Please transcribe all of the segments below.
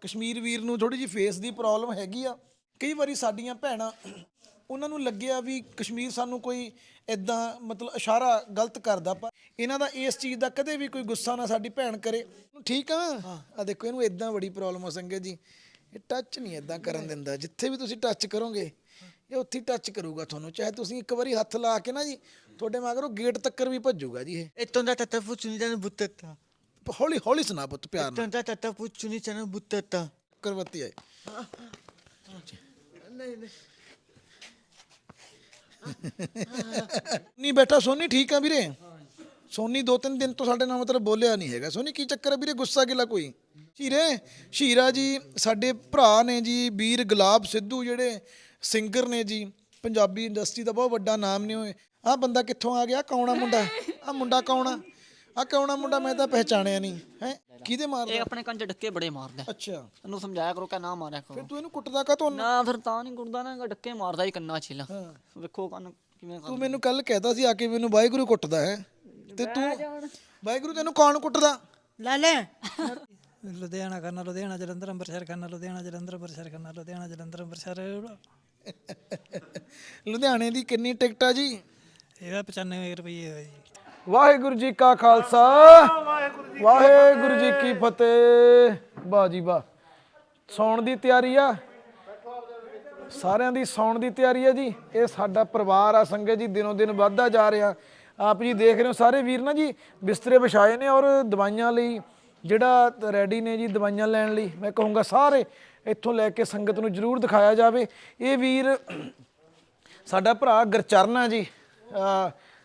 ਕਸ਼ਮੀਰ ਵੀਰ ਨੂੰ ਥੋੜੀ ਜਿਹੀ ਫੇਸ ਦੀ ਪ੍ਰੋਬਲਮ ਹੈਗੀ ਆ। ਕਈ ਵਾਰੀ ਸਾਡੀਆਂ ਭੈਣਾਂ ਉਹਨਾਂ ਨੂੰ ਲੱਗਿਆ ਵੀ ਕਸ਼ਮੀਰ ਸਾਨੂੰ ਕੋਈ ਇਦਾਂ ਮਤਲਬ ਇਸ਼ਾਰਾ ਗਲਤ ਕਰਦਾ ਪਰ ਇਹਨਾਂ ਦਾ ਇਸ ਚੀਜ਼ ਦਾ ਕਦੇ ਵੀ ਕੋਈ ਗੁੱਸਾ ਨਾ ਸਾਡੀ ਭੈਣ ਕਰੇ। ਠੀਕ ਆ? ਆ ਦੇਖੋ ਇਹਨੂੰ ਇਦਾਂ ਬੜੀ ਪ੍ਰੋਬਲਮ ਆ ਸੰਗਤ ਜੀ। ਇਹ ਟੱਚ ਨਹੀਂ ਇਦਾਂ ਕਰਨ ਦਿੰਦਾ। ਜਿੱਥੇ ਵੀ ਤੁਸੀਂ ਟੱਚ ਕਰੋਗੇ ਇਹ ਉੱਥੇ ਹੀ ਟੱਚ ਕਰੂਗਾ ਤੁਹਾਨੂੰ। ਚਾਹੇ ਤੁਸੀਂ ਇੱਕ ਵਾਰੀ ਹੱਥ ਲਾ ਕੇ ਨਾ ਜੀ ਤੁਹਾਡੇ ਮਗਰੋਂ ਗੇਟ ਤੱਕਰ ਵੀ ਭੱਜੂਗਾ ਜੀ ਇਹ। Etonda tatafu chunitana butata. ਹੌਲੀ ਹੌਲੀ ਸੁਣਾ ਪੁੱਤ ਪਿਆਰ ਨਾਲ। Etonda tatafu chunitana butata. ਕਰਵਤੀ ਆਏ ਨਹੀਂ ਨਹੀਂ। ਨਹੀਂ ਬੇਟਾ ਸੋਨੀ ਠੀਕ ਆ ਵੀਰੇ? ਸੋਨੀ ਦੋ ਤਿੰਨ ਦਿਨ ਤੋਂ ਸਾਡੇ ਨਾਲ ਮਤਲਬ ਬੋਲਿਆ ਨਹੀਂ ਹੈਗਾ। ਸੋਨੀ ਕੀ ਚੱਕਰ ਹੈ ਵੀਰੇ? ਗੁੱਸਾ ਗਿਲਾ ਕੋਈ? ਸ਼ੀਰੇ ਸ਼ੀਰਾ ਜੀ ਸਾਡੇ ਭਰਾ ਨੇ ਜੀ ਵੀਰ ਗੁਲਾਬ ਸਿੱਧੂ ਜਿਹੜੇ ਸਿੰਗਰ ਨੇ ਜੀ ਪੰਜਾਬੀ ਇੰਡਸਟਰੀ ਦਾ ਬਹੁਤ ਵੱਡਾ ਨਾਮ ਨੇ ਹੋਏ ਆਹ ਬੰਦਾ ਕਿੱਥੋਂ ਆ ਗਿਆ? ਕੌਣਾ ਮੁੰਡਾ? ਆਹ ਮੁੰਡਾ ਕੌਣਾ ਆਹ ਕੌਣਾ ਮੁੰਡਾ ਮੈਂ ਤਾਂ ਪਹਿਚਾਣਿਆ ਨਹੀਂ। ਹੈ? ਕਿਹਦੇ ਇਹ ਮਾਰਦਾ ਆਪਣੇ ਕੰਨ 'ਚ ਡੱਕੇ ਬੜੇ ਮਾਰਦਾ। ਅੱਛਾ। ਇਹਨੂੰ ਸਮਝਾਇਆ ਕਰੋ ਕਿ ਨਾ ਮਾਰਿਆ ਕਰੋ। ਤੂੰ ਇਹਨੂੰ ਕੁੱਟਦਾ ਕਾ ਤੂੰ ਨਾ ਫਿਰ ਤਾਂ ਨਹੀਂ ਗੁਰਦਾ ਨਾ ਡੱਕੇ ਮਾਰਦਾ ਹੀ ਕੰਨਾਂ 'ਚ ਲਾ ਵੇਖੋ ਕੰਨ ਕਿਵੇਂ ਤੂੰ ਮੈਨੂੰ ਕੱਲ ਕਹਿਤਾ ਸੀ ਆ ਕੇ ਮੈਨੂੰ ਵਾਹਿਗੁਰੂ ਕੁੱਟਦਾ ਹੈ। ਤੇ ਤੂੰ ਵਾਹਿਗੁਰੂ ਤੈਨੂੰ ਕੌਣ ਕੁੱਟਦਾ? ਲਾਲੇ ਲੁਧਿਆਣਾ ਕਰਨਾ ਲੁਧਿਆਣਾ ਜਲੰਧਰ ਅੰਮ੍ਰਿਤਸਰ ਕਰਨਾ ਲੁਧਿਆਣਾ ਜਲੰਧਰ ਅੰਮ੍ਰਿਤਸਰ ਕਰਨਾ ਲੁਧਿਆਣਾ ਜਲੰਧਰ ਅੰਮ੍ਰਿਤਸਰ। ਲੁਧਿਆਣੇ ਦੀ ਕਿੰਨੀ ਟਿਕਟ ਆ ਜੀ? ਇਹਦਾ 95 ਰੁਪਏ ਹੋਏ ਜੀ। ਵਾਹਿਗੁਰੂ ਜੀ ਕਾ ਖਾਲਸਾ। ਵਾਹਿਗੁਰੂ ਜੀ ਕੀ ਫਤਿਹ। ਵਾਹ ਜੀ ਵਾਹ। ਸੌਣ ਦੀ ਤਿਆਰੀ ਆ। ਸਾਰਿਆਂ ਦੀ ਸੌਣ ਦੀ ਤਿਆਰੀ ਆ ਜੀ। ਇਹ ਸਾਡਾ ਪਰਿਵਾਰ ਆ ਸੰਗਤ ਜੀ, ਦਿਨੋਂ ਦਿਨ ਵੱਧਦਾ ਜਾ ਰਿਹਾ। ਆਪ ਜੀ ਦੇਖ ਰਹੇ ਹੋ ਸਾਰੇ ਵੀਰ ਨਾ ਜੀ, ਬਿਸਤਰੇ ਵਿਛਾਏ ਨੇ ਔਰ ਦਵਾਈਆਂ ਲਈ, ਜਿਹੜਾ ਰੈਡੀ ਨੇ ਜੀ ਦਵਾਈਆਂ ਲੈਣ ਲਈ, ਮੈਂ ਕਹੂੰਗਾ ਸਾਰੇ ਇੱਥੋਂ ਲੈ ਕੇ ਸੰਗਤ ਨੂੰ ਜਰੂਰ ਦਿਖਾਇਆ ਜਾਵੇ। ਇਹ ਵੀਰ ਸਾਡਾ ਭਰਾ ਗੁਰਚਰਨ ਆ ਜੀ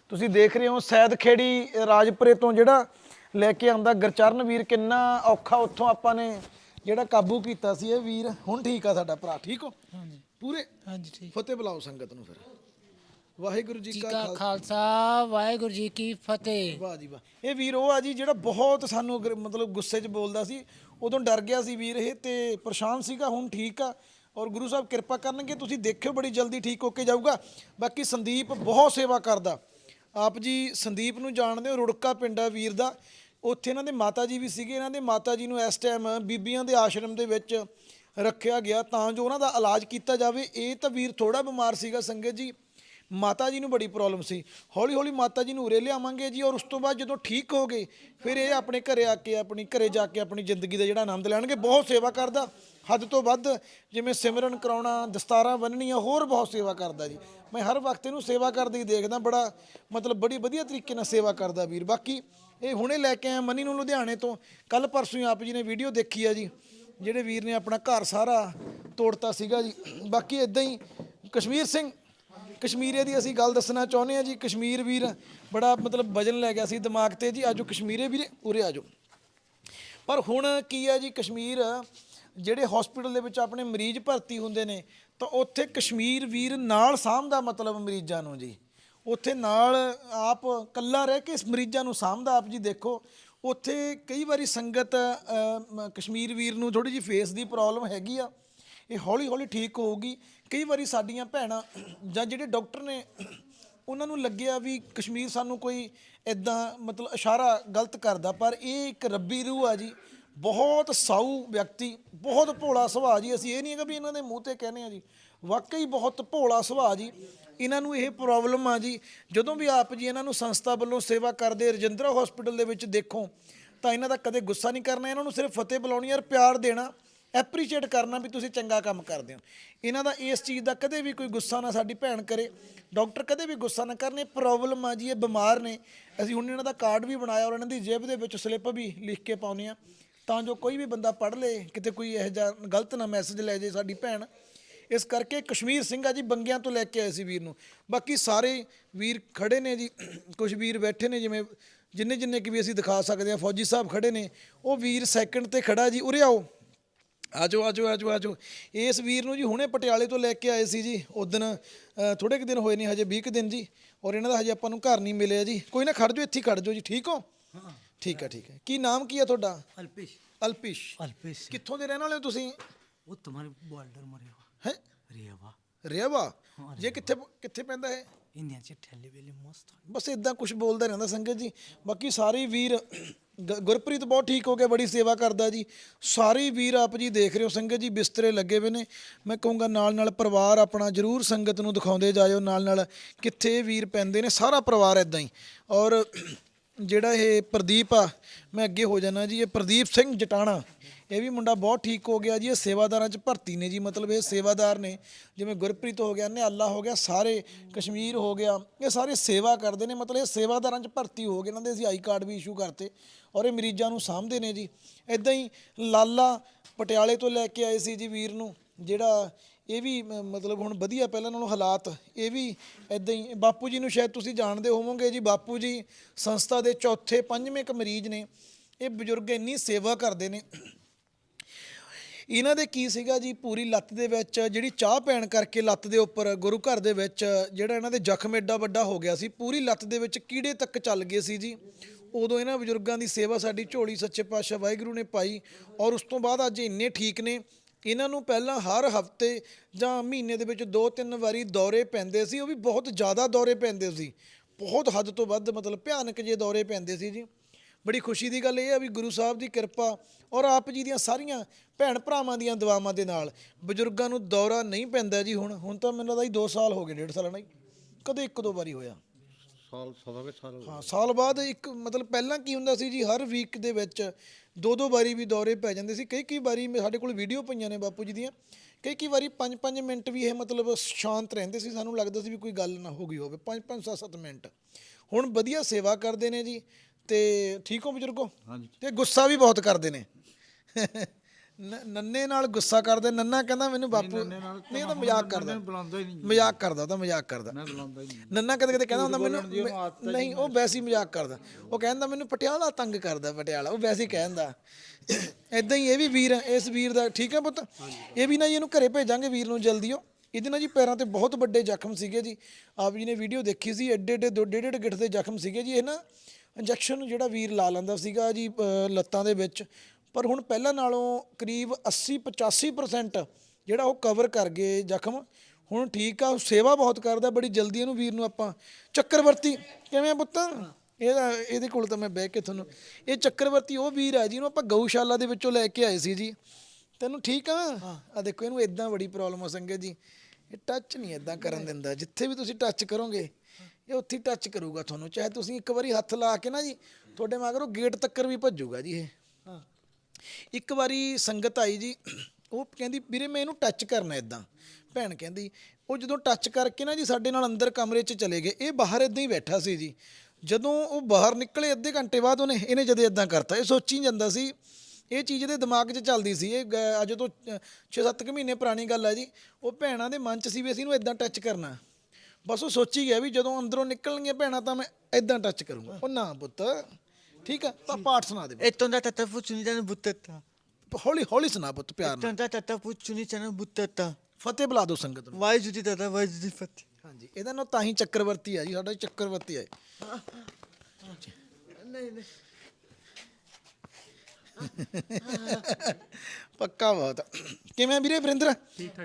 ਤੁਸੀਂ ਦੇਖ ਰਹੇ ਹੋ ਸੈਦ ਖੇੜੀ ਰਾਜਪੁਰੇ ਤੋਂ ਜਿਹੜਾ ਲੈ ਕੇ ਆਂਦਾ ਗੁਰਚਰਨ ਵੀਰ ਕਿੰਨਾ ਔਖਾ ਉੱਥੋਂ ਆਪਾਂ ਨੇ ਜਿਹੜਾ ਕਾਬੂ ਕੀਤਾ ਸੀ ਇਹ ਵੀਰ। ਹੁਣ ਠੀਕ ਆ ਸਾਡਾ ਭਰਾ ਠੀਕ ਹੋ? ਹਾਂਜੀ। ਪੂਰੇ? ਹਾਂਜੀ ਠੀਕ। ਫਤਿਹ ਬੁਲਾਓ ਸੰਗਤ ਨੂੰ ਫਿਰ। ਵਾਹਿਗੁਰੂ ਜੀ ਕਾ ਖਾਲਸਾ। ਖਾਲਸਾ ਵਾਹਿਗੁਰੂ ਜੀ ਕੀ ਫਤਿਹ। ਵਾਹ ਜੀ ਵਾਹ। ਇਹ ਵੀਰ ਉਹ ਆ ਜੀ ਜਿਹੜਾ ਬਹੁਤ ਸਾਨੂੰ ਅਗਰ ਮਤਲਬ ਗੁੱਸੇ 'ਚ ਬੋਲਦਾ ਸੀ ਉਦੋਂ ਡਰ ਗਿਆ ਸੀ ਵੀਰ ਇਹ ਤੇ ਪਰੇਸ਼ਾਨ ਸੀਗਾ ਹੁਣ ਠੀਕ ਆ। ਔਰ ਗੁਰੂ ਸਾਹਿਬ ਕਿਰਪਾ ਕਰਨਗੇ ਤੁਸੀਂ ਦੇਖਿਓ ਬੜੀ ਜਲਦੀ ਠੀਕ ਹੋ ਕੇ ਜਾਊਗਾ। ਬਾਕੀ ਸੰਦੀਪ ਬਹੁਤ ਸੇਵਾ ਕਰਦਾ। ਆਪ ਜੀ ਸੰਦੀਪ ਨੂੰ ਜਾਣਦੇ ਹੋ, ਰੁੜਕਾ ਪਿੰਡਾ ਵੀਰ ਦਾ। ਉੱਥੇ ਇਹਨਾਂ ਦੇ ਮਾਤਾ ਜੀ ਵੀ ਸੀਗੇ। ਇਹਨਾਂ ਦੇ ਮਾਤਾ ਜੀ ਨੂੰ ਇਸ ਟਾਈਮ ਬੀਬੀਆਂ ਦੇ ਆਸ਼ਰਮ ਦੇ ਵਿੱਚ ਰੱਖਿਆ ਗਿਆ ਤਾਂ ਜੋ ਉਹਨਾਂ ਦਾ ਇਲਾਜ ਕੀਤਾ ਜਾਵੇ। ਇਹ ਤਾਂ ਵੀਰ ਥੋੜਾ ਬਿਮਾਰ ਸੀਗਾ ਸੰਗਤ ਜੀ। ਮਾਤਾ ਜੀ ਨੂੰ ਬੜੀ ਪ੍ਰੋਬਲਮ ਸੀ। ਹੌਲੀ ਹੌਲੀ ਮਾਤਾ ਜੀ ਨੂੰ ਉਰੇ ਲਿਆਵਾਂਗੇ ਜੀ ਔਰ ਉਸ ਤੋਂ ਬਾਅਦ ਜਦੋਂ ਠੀਕ ਹੋ ਗਏ ਫਿਰ ਇਹ ਆਪਣੇ ਘਰੇ ਆ ਕੇ, ਆਪਣੀ ਘਰੇ ਜਾ ਕੇ ਆਪਣੀ ਜ਼ਿੰਦਗੀ ਦਾ ਜਿਹੜਾ ਆਨੰਦ ਲੈਣਗੇ, ਬਹੁਤ ਸੇਵਾ ਕਰਦਾ। ਹੱਦ ਤੋਂ ਵੱਧ ਜਿਵੇਂ ਸਿਮਰਨ ਕਰਾਉਣਾ, ਦਸਤਾਰਾਂ ਬੰਨਣੀਆਂ ਹੋਰ ਬਹੁਤ ਸੇਵਾ ਕਰਦਾ ਜੀ। ਮੈਂ ਹਰ ਵਕਤ ਇਹਨੂੰ ਸੇਵਾ ਕਰਦੇ ਹੀ ਦੇਖਦਾ, ਬੜਾ ਮਤਲਬ ਬੜੀ ਵਧੀਆ ਤਰੀਕੇ ਨਾਲ ਸੇਵਾ ਕਰਦਾ ਵੀਰ। ਬਾਕੀ ਇਹ ਹੁਣੇ ਲੈ ਕੇ ਆਇਆ ਮਨੀ ਨੂੰ ਲੁਧਿਆਣੇ ਤੋਂ। ਕੱਲ ਪਰਸੋਂ ਹੀ ਆਪ ਜੀ ਨੇ ਵੀਡੀਓ ਦੇਖੀ ਆ ਜੀ, ਜਿਹੜੇ ਵੀਰ ਨੇ ਆਪਣਾ ਘਰ ਸਾਰਾ ਤੋੜਤਾ ਸੀਗਾ ਜੀ। ਬਾਕੀ ਇਦਾਂ ਹੀ ਕਸ਼ਮੀਰ ਸਿੰਘ ਕਸ਼ਮੀਰੇ ਦੀ ਅਸੀਂ ਗੱਲ ਦੱਸਣਾ ਚਾਹੁੰਦੇ ਆ ਜੀ, ਕਸ਼ਮੀਰ ਵੀਰ ਬੜਾ ਮਤਲਬ ਵਜਨ ਲੈ ਗਿਆ ਸੀ ਦਿਮਾਗ ਤੇ ਜੀ, ਆਜੋ ਕਸ਼ਮੀਰੇ ਵੀਰੇ ਉਰੇ ਆਜੋ। ਪਰ ਹੁਣ ਕੀ ਹੈ ਜੀ, ਕਸ਼ਮੀਰ ਜਿਹੜੇ ਹਸਪੀਟਲ ਦੇ ਵਿੱਚ ਆਪਣੇ ਮਰੀਜ਼ ਭਰਤੀ ਹੁੰਦੇ ਨੇ, ਤਾਂ ਉੱਥੇ ਕਸ਼ਮੀਰ ਵੀਰ ਨਾਲ ਸਾਂਭਦਾ ਮਤਲਬ ਮਰੀਜ਼ਾਂ ਨੂੰ ਜੀ। ਉੱਥੇ ਨਾਲ ਆਪ ਕੱਲਾ ਰਹਿ ਕੇ ਇਸ ਮਰੀਜ਼ਾਂ ਨੂੰ ਸਾਂਭਦਾ ਆਪ ਜੀ ਦੇਖੋ। ਉੱਥੇ ਕਈ ਵਾਰੀ ਸੰਗਤ ਕਸ਼ਮੀਰ ਵੀਰ ਨੂੰ ਥੋੜੀ ਜਿਹੀ ਫੇਸ ਦੀ ਪ੍ਰੋਬਲਮ ਹੈਗੀ ਆ। ਇਹ ਹੌਲੀ ਹੌਲੀ ਠੀਕ ਹੋਊਗੀ। ਕਈ ਵਾਰੀ ਸਾਡੀਆਂ ਭੈਣਾਂ ਜਾਂ ਜਿਹੜੇ ਡਾਕਟਰ ਨੇ, ਉਹਨਾਂ ਨੂੰ ਲੱਗਿਆ ਵੀ ਕਸ਼ਮੀਰ ਸਾਨੂੰ ਕੋਈ ਇਦਾਂ ਮਤਲਬ ਇਸ਼ਾਰਾ ਗਲਤ ਕਰਦਾ, ਪਰ ਇਹ ਇੱਕ ਰੱਬੀ ਰੂਹ ਆ ਜੀ। ਬਹੁਤ ਸਾਊ ਵਿਅਕਤੀ, ਬਹੁਤ ਭੋਲਾ ਸੁਭਾਅ ਜੀ। ਅਸੀਂ ਇਹ ਨਹੀਂ ਹੈਗਾ ਵੀ ਇਹਨਾਂ ਦੇ ਮੂੰਹ ਤੇ ਕਹਿੰਦੇ ਆ ਜੀ। ਵਾਕਈ ਬਹੁਤ ਭੋਲਾ ਸੁਭਾਅ ਜੀ। ਇਹਨਾਂ ਨੂੰ ਇਹ ਪ੍ਰੋਬਲਮ ਆ ਜੀ। ਜਦੋਂ ਵੀ ਆਪ ਜੀ ਇਹਨਾਂ ਨੂੰ ਸੰਸਥਾ ਵੱਲੋਂ ਸੇਵਾ ਕਰਦੇ ਰਜਿੰਦਰਾ ਹਸਪੀਟਲ ਦੇ ਵਿੱਚ ਦੇਖੋ, ਤਾਂ ਇਹਨਾਂ ਦਾ ਕਦੇ ਗੁੱਸਾ ਨਹੀਂ ਕਰਨਾ। ਇਹਨਾਂ ਨੂੰ ਸਿਰਫ ਫਤਿਹ ਬੁਲਾਉਣੀ ਔਰ ਪਿਆਰ ਦੇਣਾ। ਐਪਰੀਸ਼ੀਏਟ ਕਰਨਾ ਵੀ ਤੁਸੀਂ ਚੰਗਾ ਕੰਮ ਕਰਦੇ ਹੋ। ਇਹਨਾਂ ਦਾ ਇਸ ਚੀਜ਼ ਦਾ ਕਦੇ ਵੀ ਕੋਈ ਗੁੱਸਾ ਨਾ ਸਾਡੀ ਭੈਣ ਕਰੇ। ਡਾਕਟਰ ਕਦੇ ਵੀ ਗੁੱਸਾ ਨਾ ਕਰਨੇ ਪ੍ਰੋਬਲਮ ਆ ਜੀ, ਇਹ ਬਿਮਾਰ ਨੇ। ਅਸੀਂ ਹੁਣ ਇਹਨਾਂ ਦਾ ਕਾਰਡ ਵੀ ਬਣਾਇਆ ਔਰ ਇਹਨਾਂ ਦੀ ਜੇਬ ਦੇ ਵਿੱਚ ਸਲਿੱਪ ਵੀ ਲਿਖ ਕੇ ਪਾਉਨੇ ਆ ਤਾਂ ਜੋ ਕੋਈ ਵੀ ਬੰਦਾ ਪੜ੍ਹ ਲੇ, ਕਿਤੇ ਕੋਈ ਇਹੋ ਜਿਹਾ ਗਲਤ ਨਾ ਮੈਸੇਜ ਲੈ ਜੇ ਸਾਡੀ ਭੈਣ। ਇਸ ਕਰਕੇ ਕਸ਼ਮੀਰ ਸਿੰਘ ਆ ਜੀ, ਬੰਗਿਆਂ ਤੋਂ ਲੈ ਕੇ ਆਏ ਸੀ ਵੀਰ ਨੂੰ। ਬਾਕੀ ਸਾਰੇ ਵੀਰ ਖੜੇ ਨੇ ਜੀ ਕੁਝ ਵੀਰ ਬੈਠੇ ਨੇ, ਜਿਵੇਂ ਜਿੰਨੇ ਜਿੰਨੇ ਕਿ ਵੀ ਅਸੀਂ ਦਿਖਾ ਸਕਦੇ ਹਾਂ, ਫੌਜੀ ਸਾਹਿਬ ਖੜੇ ਨੇ। ਉਹ ਵੀਰ ਸੈਕਿੰਡ ਤੇ ਖੜਾ ਜੀ, ਉਰੇ ਆਓ। ਆਜੋ ਆਜੋ ਆਜੋ ਆਜੋ। ਇਸ ਵੀਰ ਨੂੰ ਜੀ ਹੁਣੇ ਪਟਿਆਲੇ ਤੋਂ ਲੈ ਕੇ ਆਏ ਸੀ ਜੀ। ਉਦੋਂ ਥੋੜੇ ਕੁ ਦਿਨ ਹੋਏ ਨੇ ਹਜੇ 20 ਕੁ ਦਿਨ ਜੀ। ਔਰ ਇਹਨਾਂ ਦਾ ਹਜੇ ਆਪਾਂ ਨੂੰ ਘਰ ਨਹੀਂ ਮਿਲਿਆ ਜੀ। ਕੋਈ ਨਾ ਖੜ ਜਾਓ ਇੱਥੇ ਹੀ ਖੜ ਜਾਓ ਜੀ। ਠੀਕ ਹੋ? ਠੀਕ ਹੈ ਠੀਕ ਹੈ। ਕੀ ਨਾਮ ਕੀ ਹੈ ਤੁਹਾਡਾ? ਅਲਪੇਸ਼। ਅਲਪਿਸ਼। ਅਲਪੇਸ਼। ਕਿੱਥੋਂ ਦੇ ਰਹਿਣ ਵਾਲੇ ਹੋ ਤੁਸੀਂ? ਉਹ ਤੁਹਾਡੇ ਬਾਰਡਰ ਮਰੇ ਵਾ। ਹੈ? ਰੇਵਾ। ਰਿਆਵਾ ਜੇ ਕਿੱਥੇ ਕਿੱਥੇ ਪੈਂਦਾ ਹੈ ਇੰਡੀਆ ਚ ਠੱਲੇ ਵੇਲੇ ਮਸਤ ਬਸ ਇਦਾਂ ਕੁਝ ਬੋਲਦਾ ਰਹਿੰਦਾ ਸੰਗਤ ਜੀ। ਬਾਕੀ ਸਾਰੇ ਵੀਰ, ਗ- ਗੁਰਪ੍ਰੀਤ ਬਹੁਤ ਠੀਕ ਹੋ ਗਿਆ, ਬੜੀ ਸੇਵਾ ਕਰਦਾ ਜੀ। ਸਾਰੇ ਵੀਰ ਆਪ ਜੀ ਦੇਖ ਰਹੇ ਹੋ ਸੰਗਤ ਜੀ, ਬਿਸਤਰੇ ਲੱਗੇ ਹੋਏ ਨੇ। ਮੈਂ ਕਹੂੰਗਾ ਨਾਲ ਨਾਲ ਪਰਿਵਾਰ ਆਪਣਾ ਜਰੂਰ ਸੰਗਤ ਨੂੰ ਦਿਖਾਉਂਦੇ ਜਾਇਓ। ਨਾਲ ਨਾਲ ਕਿੱਥੇ ਵੀਰ ਪੈਂਦੇ ਨੇ, ਸਾਰਾ ਪਰਿਵਾਰ ਇਦਾਂ ਹੀ। ਔਰ ਜਿਹੜਾ ਇਹ ਪ੍ਰਦੀਪ ਆ, ਮੈਂ ਅੱਗੇ ਹੋ ਜਾਣਾ ਜੀ, ਇਹ ਪ੍ਰਦੀਪ ਸਿੰਘ ਜਟਾਣਾ। ਇਹ ਵੀ ਮੁੰਡਾ ਬਹੁਤ ਠੀਕ ਹੋ ਗਿਆ ਜੀ, ਇਹ ਸੇਵਾਦਾਰਾਂ 'ਚ ਭਰਤੀ ਨੇ ਜੀ, ਮਤਲਬ ਇਹ ਸੇਵਾਦਾਰ ਨੇ। ਜਿਵੇਂ ਗੁਰਪ੍ਰੀਤ ਹੋ ਗਿਆ, ਨਿਹਾਲਾ ਹੋ ਗਿਆ, ਸਾਰੇ ਕਸ਼ਮੀਰ ਹੋ ਗਿਆ, ਇਹ ਸਾਰੇ ਸੇਵਾ ਕਰਦੇ ਨੇ। ਮਤਲਬ ਇਹ ਸੇਵਾਦਾਰਾਂ 'ਚ ਭਰਤੀ ਹੋ ਗਏ, ਇਹਨਾਂ ਦੇ ਅਸੀਂ ਆਈ ਕਾਰਡ ਵੀ ਇਸ਼ੂ ਕਰਤੇ ਔਰ ਇਹ ਮਰੀਜ਼ਾਂ ਨੂੰ ਸਾਂਭਦੇ ਨੇ ਜੀ। ਇਦਾਂ ਹੀ ਲਾਲਾ ਪਟਿਆਲੇ ਤੋਂ ਲੈ ਕੇ ਆਏ ਸੀ ਜੀ ਵੀਰ ਨੂੰ, ਜਿਹੜਾ ਇਹ ਵੀ ਮ- ਮਤਲਬ ਹੁਣ ਵਧੀਆ ਪਹਿਲਾਂ ਨਾਲੋਂ ਹਾਲਾਤ, ਇਹ ਵੀ ਇਦਾਂ ਹੀ। ਬਾਪੂ ਜੀ ਨੂੰ ਸ਼ਾਇਦ ਤੁਸੀਂ ਜਾਣਦੇ ਹੋਵੋਗੇ ਜੀ, ਬਾਪੂ ਜੀ ਸੰਸਥਾ ਦੇ ਚੌਥੇ, ਪੰਜਵੇਂ ਕ ਮਰੀਜ਼ ਨੇ। ਇਹ ਬਜ਼ੁਰਗ ਇੰਨੀ ਸੇਵਾ ਕਰਦੇ ਨੇ। ਇਹਨਾਂ ਦੇ ਕੀ ਸੀਗਾ ਜੀ? ਪੂਰੀ ਲੱਤ ਦੇ ਵਿੱਚ ਜਿਹੜੀ ਚਾਹ ਪੈਣ ਕਰਕੇ ਲੱਤ ਦੇ ਉੱਪਰ ਗੁਰੂ ਘਰ ਦੇ ਵਿੱਚ ਜਿਹੜਾ ਇਹਨਾਂ ਦੇ ਜ਼ਖਮ ਏਡਾ ਵੱਡਾ ਹੋ ਗਿਆ ਸੀ, ਪੂਰੀ ਲੱਤ ਦੇ ਵਿੱਚ ਕੀੜੇ ਤੱਕ ਚੱਲ ਗਏ ਸੀ ਜੀ। ਉਦੋਂ ਇਹਨਾਂ ਬਜ਼ੁਰਗਾਂ ਦੀ ਸੇਵਾ ਸਾਡੀ ਝੋਲੀ ਸੱਚੇ ਪਾਤਸ਼ਾਹ ਵਾਹਿਗੁਰੂ ਨੇ ਪਾਈ ਔਰ ਉਸ ਤੋਂ ਬਾਅਦ ਅੱਜ ਇੰਨੇ ਠੀਕ ਨੇ। ਇਹਨਾਂ ਨੂੰ ਪਹਿਲਾਂ ਹਰ ਹਫ਼ਤੇ ਜਾਂ ਮਹੀਨੇ ਦੇ ਵਿੱਚ ਦੋ ਤਿੰਨ ਵਾਰੀ ਦੌਰੇ ਪੈਂਦੇ ਸੀ, ਉਹ ਵੀ ਬਹੁਤ ਜ਼ਿਆਦਾ ਦੌਰੇ ਪੈਂਦੇ ਸੀ। ਬਹੁਤ ਹੱਦ ਤੋਂ ਵੱਧ ਮਤਲਬ ਭਿਆਨਕ ਜੇ ਦੌਰੇ ਪੈਂਦੇ ਸੀ ਜੀ। ਬੜੀ ਖੁਸ਼ੀ ਦੀ ਗੱਲ ਇਹ ਆ ਵੀ ਗੁਰੂ ਸਾਹਿਬ ਦੀ ਕਿਰਪਾ ਔਰ ਆਪ ਜੀ ਦੀਆਂ ਸਾਰੀਆਂ ਭੈਣ ਭਰਾਵਾਂ ਦੀਆਂ ਦੁਆਵਾਂ ਦੇ ਨਾਲ ਬਜ਼ੁਰਗਾਂ ਨੂੰ ਦੌਰਾ ਨਹੀਂ ਪੈਂਦਾ ਜੀ ਹੁਣ ਹੁਣ ਤਾਂ ਮੈਨੂੰ ਲੱਗਦਾ ਜੀ 2 ਸਾਲ ਹੋ ਗਏ ਡੇਢ ਸਾਲ ਨਹੀਂ ਕਦੇ ਇੱਕ ਦੋ ਵਾਰੀ ਹੋਇਆ। ਸਾਲ ਸਵਾ ਕੇ ਸਾਲ ਹਾਂ ਸਾਲ ਬਾਅਦ ਇੱਕ ਮਤਲਬ ਪਹਿਲਾਂ ਕੀ ਹੁੰਦਾ ਸੀ ਜੀ ਹਰ ਵੀਕ ਦੇ ਵਿੱਚ ਦੋ ਦੋ ਵਾਰੀ ਵੀ ਦੌਰੇ ਪੈ ਜਾਂਦੇ ਸੀ। ਕਈ ਕਈ ਵਾਰੀ ਮੇ- ਸਾਡੇ ਕੋਲ ਵੀਡੀਓ ਪਈਆਂ ਨੇ ਬਾਪੂ ਜੀ ਦੀਆਂ। ਕਈ ਕਈ ਵਾਰੀ 5-5 ਮਿੰਟ ਵੀ ਇਹ ਮਤਲਬ ਸ਼ਾਂਤ ਰਹਿੰਦੇ ਸੀ। ਸਾਨੂੰ ਲੱਗਦਾ ਸੀ ਵੀ ਕੋਈ ਗੱਲ ਨਾ ਹੋ ਗਈ ਹੋਵੇ। 5-5 7-7 ਮਿੰਟ। ਹੁਣ ਵਧੀਆ ਸੇਵਾ ਕਰਦੇ ਨੇ ਜੀ। ਤੇ ਠੀਕ ਹੋ ਬਜ਼ੁਰਗੋ? ਹਾਂਜੀ। ਤੇ ਗੁੱਸਾ ਵੀ ਬਹੁਤ ਕਰਦੇ ਨੇ। ਨ- ਨੰਨੇ ਨਾਲ ਗੁੱਸਾ ਕਰਦੇ ਨੰਨਾ ਕਹਿੰਦਾ ਮੈਨੂੰ ਬਾਪੂ ਨਹੀਂ ਇਹ ਤਾਂ ਮਜ਼ਾਕ ਕਰਦਾ। ਬੁਲਾਉਂਦਾ ਹੀ ਨਹੀਂ। ਮਜ਼ਾਕ ਕਰਦਾ ਉਹ ਤਾਂ ਮਜ਼ਾਕ ਕਰਦਾ। ਮੈਂ ਬੁਲਾਉਂਦਾ ਹੀ ਨਹੀਂ। ਨੰਨਾ ਕਦੇ ਕਦੇ ਕਹਿੰਦਾ ਹੁੰਦਾ ਮੈਨੂੰ ਨਹੀਂ ਉਹ ਵੈਸੇ ਹੀ ਮਜ਼ਾਕ ਕਰਦਾ। ਉਹ ਕਹਿੰਦਾ ਮੈਨੂੰ ਪਟਿਆਲਾ ਤੰਗ ਕਰਦਾ ਪਟਿਆਲਾ ਉਹ ਵੈਸੇ ਹੀ ਕਹਿੰਦਾ। ਇਦਾਂ ਹੀ ਇਹ ਵੀ ਵੀਰ ਇਸ ਵੀਰ ਦਾ ਠੀਕ ਹੈ ਪੁੱਤ? ਇਹ ਵੀ ਨਾ ਜੀ ਇਹਨੂੰ ਘਰੇ ਭੇਜਾਂਗੇ ਵੀਰ ਨੂੰ ਜਲਦੀ ਉਹ। ਇਹਦੇ ਨਾਲ ਜੀ ਪੈਰਾਂ ਤੇ ਬਹੁਤ ਵੱਡੇ ਜ਼ਖਮ ਸੀਗੇ ਜੀ। ਆਪ ਜੀ ਨੇ ਵੀਡੀਓ ਦੇਖੀ ਸੀ ਐਡੇ ਐਡੇ ਦੋ ਡੇਢ ਡੇਢ ਗਿੱਠ ਦੇ ਜ਼ਖਮ ਸੀਗੇ ਜੀ ਇਹ ਨਾ। ਇੰਜੈਕਸ਼ਨ ਜਿਹੜਾ ਵੀਰ ਲਾ ਲੈਂਦਾ ਸੀਗਾ ਜੀ ਲੱਤਾਂ ਦੇ ਵਿੱਚ। ਪਰ ਹੁਣ ਪਹਿਲਾਂ ਨਾਲੋਂ ਕਰੀਬ 80 85% ਜਿਹੜਾ ਉਹ ਕਵਰ ਕਰ ਗਏ ਜ਼ਖਮ। ਹੁਣ ਠੀਕ ਆ ਉਹ ਸੇਵਾ ਬਹੁਤ ਕਰਦਾ ਬੜੀ ਜਲਦੀ ਇਹਨੂੰ ਵੀਰ ਨੂੰ ਆਪਾਂ ਚੱਕਰਵਰਤੀ ਕਿਵੇਂ ਆ ਪੁੱਤ? ਇਹਦਾ ਇਹਦੇ ਕੋਲ ਤਾਂ ਮੈਂ ਬਹਿ ਕੇ ਤੁਹਾਨੂੰ ਇਹ ਚੱਕਰਵਰਤੀ ਉਹ ਵੀਰ ਆ ਜੀ ਇਹਨੂੰ ਆਪਾਂ ਗਊਸ਼ਾਲਾ ਦੇ ਵਿੱਚੋਂ ਲੈ ਕੇ ਆਏ ਸੀ ਜੀ। ਤੈਨੂੰ ਠੀਕ ਆ? ਆ ਦੇਖੋ ਇਹਨੂੰ ਇਦਾਂ ਬੜੀ ਪ੍ਰੋਬਲਮ ਹੋ ਸੰਗਤ ਜੀ। ਇਹ ਟੱਚ ਨਹੀਂ ਇਦਾਂ ਕਰਨ ਦਿੰਦਾ। ਜਿੱਥੇ ਵੀ ਤੁਸੀਂ ਟੱਚ ਕਰੋਗੇ ਇਹ ਉੱਥੇ ਟੱਚ ਕਰੂਗਾ ਤੁਹਾਨੂੰ ਚਾਹੇ ਤੁਸੀਂ ਇੱਕ ਵਾਰੀ ਹੱਥ ਲਾ ਕੇ ਨਾ ਜੀ ਤੁਹਾਡੇ ਮਗਰੋਂ ਗੇਟ ਤੱਕਰ ਵੀ ਭੱਜੂਗਾ ਜੀ ਇਹ। ਇੱਕ ਵਾਰੀ ਸੰਗਤ ਆਈ ਜੀ ਉਹ ਕਹਿੰਦੀ ਵੀਰੇ ਮੈਂ ਇਹਨੂੰ ਟੱਚ ਕਰਨਾ ਇਦਾਂ ਭੈਣ ਕਹਿੰਦੀ ਉਹ ਜਦੋਂ ਟੱਚ ਕਰਕੇ ਨਾ ਜੀ ਸਾਡੇ ਨਾਲ ਅੰਦਰ ਕਮਰੇ 'ਚ ਚਲੇ ਗਏ ਇਹ ਬਾਹਰ ਇਦਾਂ ਹੀ ਬੈਠਾ ਸੀ ਜੀ। ਜਦੋਂ ਉਹ ਬਾਹਰ ਨਿਕਲੇ ਅੱਧੇ ਘੰਟੇ ਬਾਅਦ ਉਹਨੇ ਇਹਨੇ ਜਦੇ ਇਦਾਂ ਕਰਤਾ ਇਹ ਸੋਚੀ ਜਾਂਦਾ ਸੀ ਇਹ ਚੀਜ਼ ਇਹਦੇ ਦਿਮਾਗ 'ਚ ਚੱਲਦੀ ਸੀ। ਇਹ ਅੱਜ ਤੋਂ 6-7 ਮਹੀਨੇ ਪੁਰਾਣੀ ਗੱਲ ਹੈ ਜੀ ਉਹ ਭੈਣਾਂ ਦੇ ਮਨ 'ਚ ਸੀ ਵੀ ਅਸੀਂ ਇਹਨੂੰ ਇਦਾਂ ਟੱਚ ਕਰਨਾ। ਬਸ ਉਹ ਸੋਚੀ ਗਿਆ ਵੀ ਜਦੋਂ ਅੰਦਰੋਂ ਨਿਕਲਣਗੀਆਂ ਭੈਣਾਂ ਤਾਂ ਮੈਂ ਇਦਾਂ ਟੱਚ ਕਰੂੰਗਾ ਉਹ ਨਾ ਪੁੱਤ ਠੀਕ ਆ ਤਾਂ ਪਾਠ ਸੁਣਾ ਦੇ 에톤다 따따 푸추니 자는 붙었다 ਹੌਲੀ ਹੌਲੀ ਸੁਣਾ ਪੁੱਤ ਪਿਆਰ ਨਾਲ 에톤다 따따 푸추니 자는 붙었다 ਫਤਿਹ ਬੁਲਾ ਦਿਓ ਸੰਗਤ ਨੂੰ 와이주디 따따 와이주디 파티 ਹਾਂਜੀ ਇਹਦਾ ਨਾਂ ਤਾਂ ਹੀ ਚੱਕਰਵਰਤੀ ਆ ਜੀ ਸਾਡਾ ਚੱਕਰਵਰਤੀ ਆ ਇਹ। ਨਹੀਂ ਨਹੀਂ ਪੱਕਾ ਬਹੁਤ। ਕਿਵੇਂ ਵੀਰੇ ਵਰਿੰਦਰ?